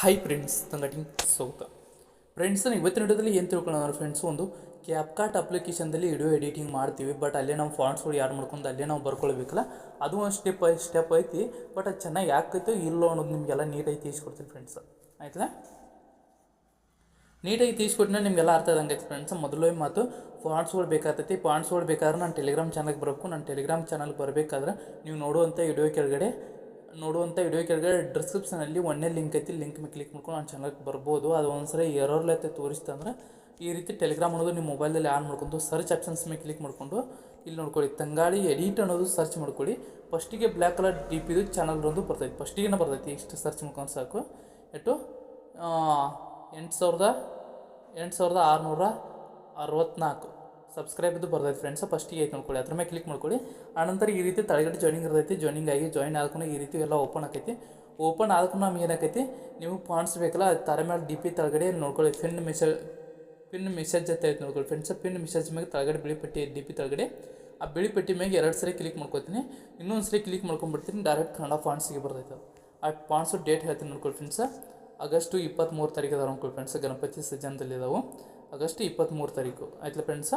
Hi friends ತಂಗಟಿಂಗ್ ಸೌತ friends ನಾನು ಇವತ್ತಿನ ವಿಡಿಯೋದಲ್ಲಿ ಏನು ತಿಳ್ಕೊಳ್ಳೋಣ ಫ್ರೆಂಡ್ಸ್ ಒಂದು ಕ್ಯಾಪ್ಕಾಟ್ ಅಪ್ಲಿಕೇಶನ್ದಲ್ಲಿ ವಿಡಿಯೋ ಎಡಿಟಿಂಗ್ ಮಾಡ್ತೀವಿ ಬಟ್ ಅಲ್ಲೇ ನಾವು ಫಾಂಟ್ಸ್ಗಳು ಯಾರು ಮಾಡ್ಕೊಂಡು ಅಲ್ಲೇ ನಾವು ಬರ್ಕೊಳ್ಬೇಕಲ್ಲ? ಅದು ಒಂದು ಸ್ಟೆಪ್ ಸ್ಟೆಪ್ ಐತಿ ಬಟ್ ಅದು ಚೆನ್ನಾಗಿ ಯಾಕೈತೋ ಇಲ್ಲೋ ಅನ್ನೋದು ನಿಮಗೆಲ್ಲ ನೀಟಾಗಿ ತಿಳಿಸ್ಕೊಡ್ತೀನಿ ಫ್ರೆಂಡ್ಸ್ ಆಯ್ತಲ್ಲ ನೀಟಾಗಿ ತೀಸ್ಕೊಟ್ಟಿನ ನಿಮಗೆಲ್ಲ ಅರ್ಥ ಆದಂಗೆ ಫ್ರೆಂಡ್ಸ್ ಮೊದಲೇ ಮಾತು ಫಾಂಟ್ಸ್ಗಳು ಬೇಕಾಗ್ತೈತಿ ಫಾಂಟ್ಸ್ಗಳು ಬೇಕಾದ್ರೆ ನಾನು ಟೆಲಿಗ್ರಾಮ್ ಚಾನಲ್ಗೆ ಬರಬೇಕು. ನಾನು ಟೆಲಿಗ್ರಾಮ್ ಚಾನಲ್ಗೆ ಬರಬೇಕಾದ್ರೆ ನೀವು ನೋಡುವಂಥ ವಿಡಿಯೋ ಕೆಳಗಡೆ ನೋಡುವಂಥ ವಿಡಿಯೋ ಕೆಳಗಡೆ ಡಿಸ್ಕ್ರಿಪ್ಷನಲ್ಲಿ ಒಂದೇ ಲಿಂಕ್ ಐತಿ ಲಿಂಕ್ ಮೇಲೆ ಕ್ಲಿಕ್ ಮಾಡ್ಕೊಂಡು ನಾನು ಚಾನಲ್ಗೆ ಬರ್ಬೋದು. ಅದು ಒಂದ್ಸರಿ ಎರರ್ಲೈತೆ ತೋರಿಸ್ತಂದ್ರೆ ಈ ರೀತಿ ಟೆಲಿಗ್ರಾಮ್ ಅನ್ನೋದು ನಿಮ್ಮ ಮೊಬೈಲಲ್ಲಿ ಆನ್ ಮಾಡ್ಕೊಂಡು ಸರ್ಚ್ ಆಪ್ಷನ್ಸ್ ಮೇಲೆ ಕ್ಲಿಕ್ ಮಾಡಿಕೊಂಡು ಇಲ್ಲಿ ನೋಡ್ಕೊಳ್ಳಿ. ತಂಗಾಳಿ ಎಡಿಟ್ ಅನ್ನೋದು ಸರ್ಚ್ ಮಾಡ್ಕೊಳ್ಳಿ. ಫಸ್ಟಿಗೆ ಬ್ಲ್ಯಾಕ್ ಕಲರ್ ಡಿ ಪಿದು ಚಾನಲ್ ಒಂದು ಬರ್ತೈತಿ. ಫಸ್ಟಿಗೆ ಬರ್ತೈತಿ. ಇಷ್ಟು ಸರ್ಚ್ ಮಾಡ್ಕೊಂಡು ಸಾಕು. ಎಟ್ಟು? ಎಂಟು ಸಾವಿರದ ಎಂಟು ಸಾವಿರದ ಆರುನೂರ ಅರವತ್ನಾಲ್ಕು. ಸಬ್ಸ್ಕ್ರೈಬ್ ಇದು ಬರ್ತೈತೆ ಫ್ರೆಂಡ್ಸ್ ಫಸ್ಟಿಗೆ ಐತೆ ನೋಡ್ಕೊಳ್ಳಿ. ಅದ್ರ ಮೇಲೆ ಕ್ಲಿಕ್ ಮಾಡ್ಕೊಳ್ಳಿ. ಆನಂತರ ಈ ರೀತಿ ತಳಗಡೆ ಜಾಯ್ನಿಂಗ್ ಇರ್ತೈತಿ. ಜಾಯ್ನಿಂಗ್ ಆಗಿ ಜಾಯ್ನ್ ಆದ್ಕೊಂಡು ಈ ರೀತಿ ಎಲ್ಲ ಓಪನ್ ಆಕೈತಿ. ಓಪನ್ ಆದ್ಕೊಂಡು ನಮ್ಗೆ ಏನಾಕೈತಿ? ನೀವು ಪಾಯಿಂಟ್ಸ್ ಬೇಕಲ್ಲ ತರ ಮೇಲೆ ಡಿ ಪಿ ತಳಗಡೆ ನೋಡ್ಕೊಳ್ಳಿ. ಪಿನ್ ಮೆಸೇಜ್ ಪಿನ್ ಮೆಸೇಜ್ ಅಂತ ಐತೆ ನೋಡ್ಕೊಳ್ಳಿ ಫ್ರೆಂಡ್ಸ್ ಪಿನ್ ಮೆಸೇಜ್ ಮೇಲೆ ತಳಗಡೆ ಬಿಳಿ ಪಟ್ಟಿ ಡಿ ಪಿ ತಳಗಡೆ. ಆ ಬಿಳಿ ಪಟ್ಟಿ ಮೇಲೆ ಎರಡು ಸರಿ ಕ್ಲಿಕ್ ಮಾಡ್ಕೊತೀನಿ. ಇನ್ನೊಂದು ಸರಿ ಕ್ಲಿಕ್ ಮಾಡ್ಕೊಂಡ್ಬಿಡ್ತೀನಿ. ಡೈರೆಕ್ಟ್ ಕನ್ನಡ ಫಾಂಟ್ಸಿಗೆ ಬರ್ತೈತೆ ಆ ಫಾಂಟ್ಸು ಡೇಟ್ ಹೇಳ್ತೀನಿ ನೋಡ್ಕೊಳ್ಳಿ ಫ್ರೆಂಡ್ಸ್ ಆಗಸ್ಟು ಇಪ್ಪತ್ತ್ಮೂರು ತಾರೀಕು ಅದಾರ ನೋಡ್ಕೊಳ್ಳಿ ಫ್ರೆಂಡ್ಸ್ ಗಣಪತಿ ಸಜ್ಜನದಲ್ಲಿ ಇದಾವೆ ಆಗಸ್ಟ್ ಇಪ್ಪತ್ತ್ಮೂರು ತಾರೀಕು. ಆಯ್ತಲ್ಲ ಫ್ರೆಂಡ್ಸ